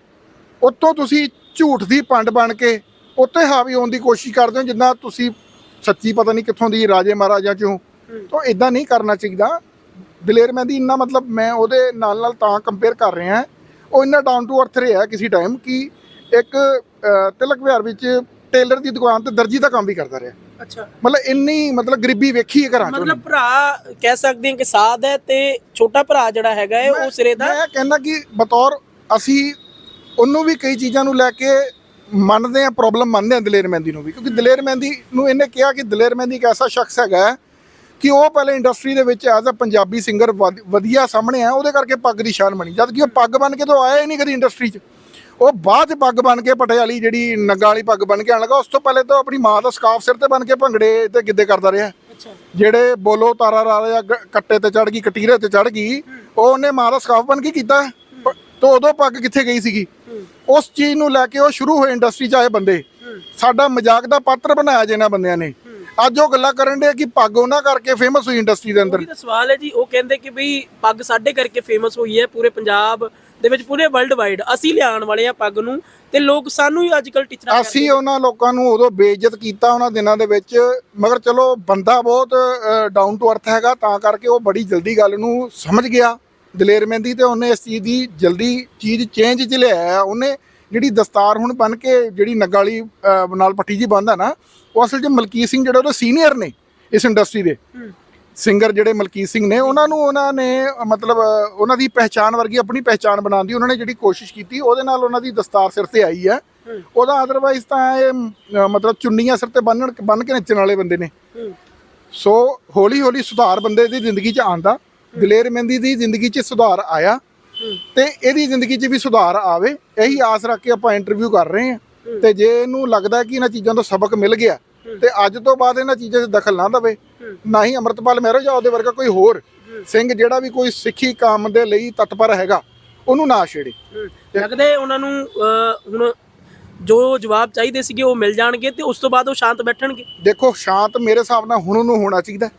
ਉੱਤੋਂ ਤੁਸੀਂ ਝੂਠ ਦੀ ਪੰਡ ਬਣ ਕੇ ਉੱਤੇ ਹਾਵੀ ਹੋਣ ਦੀ ਕੋਸ਼ਿਸ਼ ਕਰਦੇ ਹੋ ਜਿੱਦਾਂ ਤੁਸੀਂ ਸੱਚੀ ਪਤਾ ਨਹੀਂ ਕਿੱਥੋਂ ਦੀ ਰਾਜੇ ਮਹਾਰਾਜਾ ਚੋਂ। ਤਾਂ ਇਦਾਂ ਨਹੀਂ ਕਰਨਾ ਚਾਹੀਦਾ। ਦਲੇਰ ਮਹਿੰਦੀ ਇੰਨਾ ਮਤਲਬ ਮੈਂ ਉਹਦੇ ਨਾਲ ਨਾਲ ਤਾਂ ਕੰਪੇਅਰ ਕਰ ਰਿਹਾ ਉਹ ਇੰਨਾ ਡਾਊਨ ਟੂ ਅਰਥ ਰਿਹਾ ਕਿਸੇ ਟਾਈਮ ਕਿ ਇੱਕ ਤਿਲਕ ਵਿਹਾਰ ਵਿੱਚ ਟੇਲਰ ਦੀ ਦੁਕਾਨ ਤੇ ਦਰਜੀ ਦਾ ਕੰਮ ਵੀ ਕਰਦਾ ਰਿਹਾ। ਅੱਛਾ। ਮਤਲਬ ਇੰਨੀ ਮਤਲਬ ਗਰੀਬੀ ਵੇਖੀ ਹੈ ਘਰਾਂ ਚੋਂ ਮਤਲਬ ਭਰਾ ਕਹਿ ਸਕਦੇ ਹਾਂ ਕਿ ਸਾਧ ਹੈ ਤੇ ਛੋਟਾ ਭਰਾ ਜਿਹੜਾ ਹੈਗਾ ਹੈ ਉਹ ਸਿਰੇ ਦਾ ਮੈਂ ਕਹਿੰਦਾ ਕਿ ਬਤੌਰ ਅਸੀਂ ਉਹਨੂੰ ਵੀ ਕਈ ਚੀਜ਼ਾਂ ਨੂੰ ਲੈ ਕੇ ਮੰਨਦੇ ਆ ਪ੍ਰੋਬਲਮ ਮੰਨਦੇ ਆ ਦਲੇਰ ਮਹਿੰਦੀ ਨੂੰ ਵੀ। ਕਿਉਂਕਿ ਦਲੇਰ ਮਹਿੰਦੀ ਨੂੰ ਇਹਨੇ ਕਿਹਾ ਕਿ ਦਲੇਰ ਮਹਿੰਦੀ ਇੱਕ ਐਸਾ ਸ਼ਖਸ ਹੈਗਾ ਕਿ ਉਹ ਪਹਿਲੇ ਇੰਡਸਟਰੀ ਦੇ ਵਿੱਚ ਐਜ਼ ਅ ਪੰਜਾਬੀ ਸਿੰਗਰ ਵਧੀਆ ਸਾਹਮਣੇ ਆ ਉਹਦੇ ਕਰਕੇ ਪੱਗ ਦੀ ਸ਼ਾਨ ਬਣੀ। ਜਦ ਕਿ ਉਹ ਪੱਗ ਬਣ ਕੇ ਤਾਂ ਆਇਆ ਹੀ ਨਹੀਂ ਕਦੀ ਇੰਡਸਟਰੀ 'ਚ। ਉਹ ਬਾਅਦ 'ਚ ਪੱਗ ਬਣ ਕੇ ਪਟਿਆਲੀ ਜਿਹੜੀ ਨੱਗਾ ਵਾਲੀ ਪੱਗ ਬਣ ਕੇ ਆਣ ਲੱਗਾ ਉਸ ਤੋਂ ਪਹਿਲੇ ਤਾਂ ਆਪਣੀ ਮਾਂ ਦਾ ਸਕਾਫ ਸਿਰ ਤੇ ਬਣ ਕੇ ਭੰਗੜੇ ਤੇ ਗਿੱਧੇ ਕਰਦਾ ਰਿਹਾ। ਜਿਹੜੇ ਬੋਲੋ ਤਾਰਾ ਰਾਜਾ ਕੱਟੇ ਤੇ ਚੜ ਗਈ ਕਟੀਰੇ ਤੇ ਚੜ ਗਈ ਉਹ ਉਹਨੇ ਮਾਂ ਦਾ ਸਕਾਫ ਬਣ ਕੇ ਕੀਤਾ। ਤੇ ਉਦੋਂ ਪੱਗ ਕਿੱਥੇ ਗਈ ਸੀਗੀ? ਉਸ ਚੀਜ਼ ਨੂੰ ਲੈ ਕੇ ਉਹ ਸ਼ੁਰੂ ਹੋਏ ਇੰਡਸਟਰੀ 'ਚ ਆਏ ਬੰਦੇ। ਸਾਡਾ ਮਜ਼ਾਕ ਦਾ ਪਾਤਰ ਬਣਾਇਆ ਜੇ ਇਹਨਾਂ ਬੰਦਿਆਂ ਨੇ। ਅੱਜ ਉਹ ਗੱਲਾਂ ਕਰਨ ਦੇ ਕਿ ਪੱਗ ਉਹਨਾਂ ਕਰਕੇ ਫੇਮਸ ਹੋਈ ਇੰਡਸਟਰੀ ਦੇ ਅੰਦਰ। ਉਹੀ ਤਾਂ ਸਵਾਲ ਹੈ ਜੀ ਉਹ ਕਹਿੰਦੇ ਕਿ ਬਈ ਪੱਗ ਸਾਡੇ ਕਰਕੇ ਫੇਮਸ ਹੋਈ ਹੈ ਪੂਰੇ ਪੰਜਾਬ ਦੇ ਵਿੱਚ ਪੂਰੇ ਵਰਲਡ ਵਾਈਡ ਅਸੀਂ ਲਿਆਉਣ ਵਾਲੇ ਆ ਪੱਗ ਨੂੰ ਤੇ ਲੋਕ ਸਾਨੂੰ ਹੀ ਅੱਜਕੱਲ ਟੀਚਰਾਂ ਅਸੀਂ ਉਹਨਾਂ ਲੋਕਾਂ ਨੂੰ ਉਦੋਂ ਬੇਇੱਜ਼ਤ ਕੀਤਾ ਉਹਨਾਂ ਦਿਨਾਂ ਦੇ ਵਿੱਚ ਮਗਰ ਚਲੋ ਬੰਦਾ ਬਹੁਤ ਡਾਊਨ ਟੂ ਅਰਥ ਹੈਗਾ ਤਾਂ ਕਰਕੇ ਉਹ ਬੜੀ ਜਲਦੀ ਗੱਲ ਨੂੰ ਸਮਝ ਗਿਆ। ਦਲੇਰ ਮਹਿੰਦੀ ਤੇ ਉਹਨੇ ਇਸ ਚੀਜ਼ ਦੀ ਜਲਦੀ ਚੀਜ਼ ਚੇਂਜ ਚ ਲਿਆਇਆ। ਉਹਨੇ ਜਿਹੜੀ ਦਸਤਾਰ ਹੁਣ ਬਨ ਕੇ ਜਿਹੜੀ ਨੱਗਾ ਵਾਲੀ ਨਾਲ ਪੱਟੀ ਜੀ ਬੰਨਦਾ ਨਾ ਉਹ ਅਸਲ 'ਚ ਮਲਕੀਤ ਸਿੰਘ ਜਿਹੜੇ ਉਹਦੇ ਸੀਨੀਅਰ ਨੇ ਇਸ ਇੰਡਸਟਰੀ ਦੇ। ਸਿੰਗਰ ਜਿਹੜੇ ਮਲਕੀਤ ਸਿੰਘ ਨੇ ਉਹਨਾਂ ਨੂੰ ਉਹਨਾਂ ਨੇ ਮਤਲਬ ਉਹਨਾਂ ਦੀ ਪਹਿਚਾਨ ਵਰਗੀ ਆਪਣੀ ਪਹਿਚਾਨ ਬਣਾਉਣ ਦੀ ਉਹਨਾਂ ਨੇ ਜਿਹੜੀ ਕੋਸ਼ਿਸ਼ ਕੀਤੀ ਉਹਦੇ ਨਾਲ ਉਹਨਾਂ ਦੀ ਦਸਤਾਰ ਸਿਰ ਤੇ ਆਈ ਹੈ। ਉਹਦਾ ਅਦਰਵਾਈਜ਼ ਤਾਂ ਇਹ ਮਤਲਬ ਚੁੰਨੀਆਂ ਸਿਰ ਤੇ ਬੰਨਣ ਬੰਨ ਕੇ ਨੱਚਣ ਵਾਲੇ ਬੰਦੇ ਨੇ। ਸੋ ਹੌਲੀ ਹੌਲੀ ਸੁਧਾਰ ਬੰਦੇ ਦੀ ਜ਼ਿੰਦਗੀ 'ਚ ਆਂਦਾ ਦਲੇਰ ਮਹਿੰਦੀ ਦੀ ਜ਼ਿੰਦਗੀ 'ਚ ਸੁਧਾਰ ਆਇਆ। ਤੇ ਇਹਦੀ ਜ਼ਿੰਦਗੀ 'ਚ ਵੀ ਸੁਧਾਰ ਆਵੇ ਇਹੀ ਆਸ ਰੱਖ ਕੇ ਆਪਾਂ ਇੰਟਰਵਿਊ ਕਰ ਰਹੇ ਹਾਂ। ਤੇ ਜੇ ਇਹਨੂੰ ਲੱਗਦਾ ਕਿ ਇਹਨਾਂ ਚੀਜ਼ਾਂ ਤੋਂ ਸਬਕ ਮਿਲ ਗਿਆ ਤੇ ਅੱਜ ਤੋਂ ਬਾਅਦ ਇਹਨਾਂ ਚੀਜ਼ਾਂ 'ਚ ਦਖਲ ਨਾ ਦੇਵੇ ਨਾ ਹੀ ਅਮਰਤਪਾਲ ਮਹਿਰੋ ਜਾਂ ਉਹਦੇ ਵਰਗਾ ਕੋਈ ਹੋਰ ਸਿੰਘ ਜਿਹੜਾ ਵੀ ਕੋਈ ਸਿੱਖੀ ਕੰਮ ਦੇ ਲਈ ਤਤਪਰ ਹੈਗਾ ਉਹਨੂੰ ਨਾ ਛੇੜੇ। ਲੱਗਦਾ ਉਹਨਾਂ ਨੂੰ ਹੁਣ ਜੋ ਜਵਾਬ ਚਾਹੀਦੇ ਸੀਗੇ ਉਹ ਮਿਲ ਜਾਣਗੇ ਤੇ ਉਸ ਤੋਂ ਬਾਅਦ ਉਹ ਸ਼ਾਂਤ ਬੈਠਣਗੇ? ਦੇਖੋ ਸ਼ਾਂਤ ਮੇਰੇ ਹਿਸਾਬ ਨਾਲ ਹੁਣ ਨੂੰ ਹੋਣਾ ਚਾਹੀਦਾ।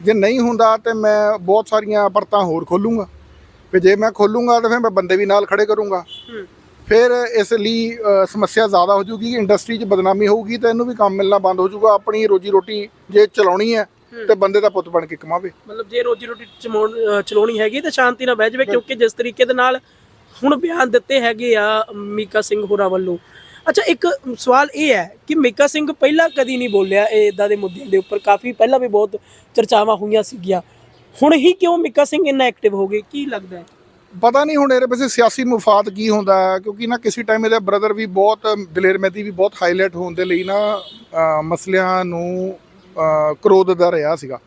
ਜੇ ਨਹੀਂ ਹੁੰਦਾ ਤੇ ਮੈਂ ਬਹੁਤ ਸਾਰੀਆਂ ਪਰਤਾਂ ਹੋਰ ਖੋਲੂੰਗਾ। ਤੇ ਜੇ ਮੈਂ ਖੋਲੂੰਗਾ ਤਾਂ ਫਿਰ ਮੈਂ ਬੰਦੇ ਵੀ ਨਾਲ ਖੜੇ ਕਰੂੰਗਾ। ਫਿਰ ਇਸ ਲਈ ਸਮੱਸਿਆ ਜ਼ਿਆਦਾ ਹੋ ਜੂਗੀ ਕਿ ਇੰਡਸਟਰੀ 'ਚ ਬਦਨਾਮੀ ਹੋਊਗੀ ਤਾਂ ਇਹਨੂੰ ਵੀ ਕੰਮ ਮਿਲਣਾ ਬੰਦ ਹੋ ਜਾਊਗਾ। ਆਪਣੀ ਰੋਜੀ ਰੋਟੀ ਜੇ ਚਲਾਉਣੀ ਹੈ ਤੇ ਬੰਦੇ ਦਾ ਪੁੱਤ ਬਣ ਕੇ ਕਮਾਵੇ। ਮਤਲਬ ਜੇ ਰੋਜੀ ਰੋਟੀ ਚਲਾਉਣੀ ਹੈਗੀ ਤਾਂ ਸ਼ਾਂਤੀ ਨਾਲ ਬਹਿ ਜਾਵੇ ਕਿਉਂਕਿ ਜਿਸ ਤਰੀਕੇ ਦੇ ਨਾਲ ਹੁਣ ਬਿਆਨ ਦਿੱਤੇ ਹੈਗੇ ਆ ਮੀਕਾ ਸਿੰਘ ਹੋਰਾਂ ਵੱਲੋਂ। ਅੱਛਾ ਇੱਕ ਸਵਾਲ ਇਹ ਹੈ ਕਿ ਮੀਕਾ ਸਿੰਘ ਪਹਿਲਾਂ ਕਦੀ ਨਹੀਂ ਬੋਲਿਆ ਇਹ ਇਦਾਂ ਦੇ ਮੁੱਦਿਆਂ ਦੇ ਉੱਪਰ। ਕਾਫੀ ਪਹਿਲਾਂ ਵੀ ਬਹੁਤ ਚਰਚਾਵਾਂ ਹੋਈਆਂ ਸੀਗੀਆਂ। ਹੁਣ ਹੀ ਕਿਉਂ ਮੀਕਾ ਸਿੰਘ ਇੰਨਾ ਐਕਟਿਵ ਹੋ ਗਏ? ਕੀ ਲੱਗਦਾ ਹੈ? ਪਤਾ ਨਹੀਂ ਹੁਣ ਇਹਦੇ ਪਿੱਛੇ ਸਿਆਸੀ ਮੁਫਾਦ ਕੀ ਹੁੰਦਾ ਹੈ ਕਿਉਂਕਿ ਨਾ ਕਿਸੇ ਟਾਈਮ ਇਹਦਾ ਬ੍ਰਦਰ ਵੀ ਬਹੁਤ ਦਲੇਰ ਮਹਿੰਦੀ ਵੀ ਬਹੁਤ ਹਾਈਲਾਈਟ ਹੋਣ ਦੇ ਲਈ ਨਾ ਮਸਲਿਆਂ ਨੂੰ ਅ, ਕਰੋਧ ਦਾ ਰਿਹਾ ਸੀਗਾ।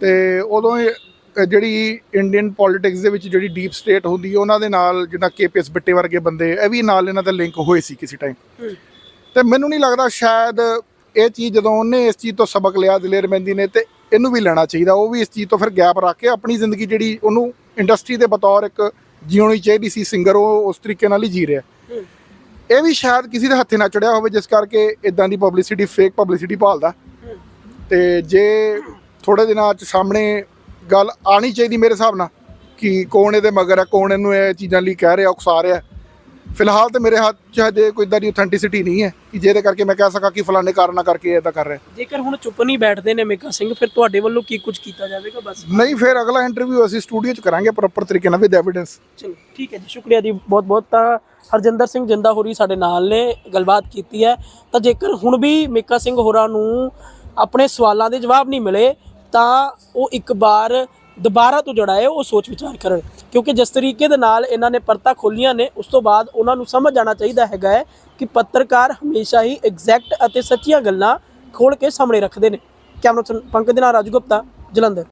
ਤੇ ਉਦੋਂ ਇਹ ਜਿਹੜੀ ਇੰਡੀਅਨ ਪੋਲਿਟਿਕਸ ਦੇ ਵਿੱਚ ਜਿਹੜੀ ਡੀਪ ਸਟੇਟ ਹੁੰਦੀ ਹੈ ਉਹਨਾਂ ਦੇ ਨਾਲ ਜਿੱਦਾਂ ਕੇਪੀਐਸ ਬਿੱਟੇ ਵਰਗੇ ਬੰਦੇ ਇਹ ਵੀ ਨਾਲ ਇਹਨਾਂ ਦਾ ਲਿੰਕ ਹੋਏ ਸੀ ਕਿਸੇ ਟਾਈਮ ਤੇ ਮੈਨੂੰ ਨਹੀਂ ਲੱਗਦਾ ਸ਼ਾਇਦ ਇਹ ਚੀਜ਼ ਜਦੋਂ ਉਹਨੇ ਇਸ ਚੀਜ਼ ਤੋਂ ਸਬਕ ਲਿਆ ਦਲੇਰ ਮਹਿੰਦੀ ਨੇ ਤੇ ਇਹਨੂੰ ਵੀ ਲੈਣਾ ਚਾਹੀਦਾ ਉਹ ਵੀ ਇਸ ਚੀਜ਼ ਤੋਂ ਫਿਰ ਗੈਪ ਰੱਖ ਕੇ ਆਪਣੀ ਜ਼ਿੰਦਗੀ ਜਿਹੜੀ ਉਹਨੂੰ ਇੰਡਸਟਰੀ ਦੇ ਬਤੌਰ ਇੱਕ ਜਿਉਣੀ ਚਾਹੀਦੀ ਸੀ ਸਿੰਗਰ ਉਹ ਉਸ ਤਰੀਕੇ ਨਾਲ ਹੀ ਜੀ ਰਿਹਾ। ਇਹ ਵੀ ਸ਼ਾਇਦ ਕਿਸੇ ਦੇ ਹੱਥੇ ਨਾ ਚੜਿਆ ਹੋਵੇ, ਜਿਸ ਕਰਕੇ ਇਦਾਂ ਦੀ ਪਬਲਿਸਿਟੀ ਫੇਕ ਪਬਲਿਸਿਟੀ ਭਾਲਦਾ। ਤੇ ਜੇ ਥੋੜੇ ਦਿਨਾਂ ਚ ਸਾਹਮਣੇ ਗੱਲ ਆਣੀ ਚਾਹੀਦੀ ਮੇਰੇ ਹਿਸਾਬ ਨਾਲ, ਕਿ ਕੌਣ ਇਹਦੇ ਮਗਰ ਹੈ ਕੌਣ ਇਹਨੂੰ ਇਹ ਚੀਜ਼ਾਂ ਲਈ ਕਹਿ ਰਿਹਾ, ਉਕਸਾ ਰਿਹਾ। ਫਿਲਹਾਲ ਤੇ ਮੇਰੇ ਹੱਥ 'ਚ ਹਜੇ ਕੋਈ ਇਦਾਂ ਦੀ ਅਥੈਂਟਿਸਿਟੀ ਨਹੀਂ ਹੈ ਕਿ ਜਿਹਦੇ ਕਰਕੇ ਮੈਂ ਕਹਿ ਸਕਾਂ ਕਿ ਫਲਾਣੇ ਕਾਰਨਾਂ ਕਰਕੇ ਇਦਾਂ ਕਰ ਰਿਹਾ। ਜੇਕਰ ਹੁਣ ਚੁੱਪ ਨਹੀਂ ਬੈਠਦੇ ਨੇ ਮੀਕਾ ਸਿੰਘ ਫਿਰ ਤੁਹਾਡੇ ਵੱਲੋਂ ਕੀ ਕੁਝ ਕੀਤਾ ਜਾਵੇਗਾ ਬਸ? ਨਹੀਂ ਫਿਰ ਅਗਲਾ ਇੰਟਰਵਿਊ ਅਸੀਂ ਸਟੂਡੀਓ 'ਚ ਕਰਾਂਗੇ ਪ੍ਰੋਪਰ ਤਰੀਕੇ ਨਾਲ ਵਿਦ ਐਵੀਡੈਂਸ ਚਲੋ ਠੀਕ ਹੈ ਜੀ ਸ਼ੁਕਰੀਆ ਜੀ ਬਹੁਤ ਬਹੁਤ ਤਾਂ ਹਰਜਿੰਦਰ ਸਿੰਘ ਜਿੰਦਾ ਹੋਰੀ ਸਾਡੇ ਨਾਲ ਨੇ ਗੱਲਬਾਤ ਕੀਤੀ ਹੈ। ਤਾਂ ਜੇਕਰ ਹੁਣ ਵੀ ਮੀਕਾ ਸਿੰਘ ਹੋਰਾਂ ਨੂੰ ਆਪਣੇ ਸਵਾਲਾਂ ਦੇ ਜਵਾਬ ਨਹੀਂ ਮਿਲੇ ਤਾਂ ਉਹ ਇੱਕ ਵਾਰ ਦੁਬਾਰਾ ਤੋਂ ਜਿਹੜਾ ਹੈ ਉਹ ਸੋਚ ਵਿਚਾਰ ਕਰਨ। ਕਿਉਂਕਿ ਜਿਸ ਤਰੀਕੇ ਦੇ ਨਾਲ ਇਹਨਾਂ ਨੇ ਪਰਤਾ ਖੋਲੀਆਂ ਨੇ, ਉਸ ਤੋਂ ਬਾਅਦ ਉਹਨਾਂ ਨੂੰ ਸਮਝ ਆਣਾ ਚਾਹੀਦਾ ਹੈਗਾ ਹੈ ਕਿ ਪੱਤਰਕਾਰ ਹਮੇਸ਼ਾ ਹੀ ਐਗਜ਼ੈਕਟ ਅਤੇ ਸੱਚੀਆਂ ਗੱਲਾਂ ਖੋਲ ਕੇ ਸਾਹਮਣੇ ਰੱਖਦੇ ਨੇ। ਕੈਮਰਾ ਪੰਕਜ ਦੇ ਨਾਲ ਰਾਜੂ ਗੁਪਤਾ, ਜਲੰਧਰ।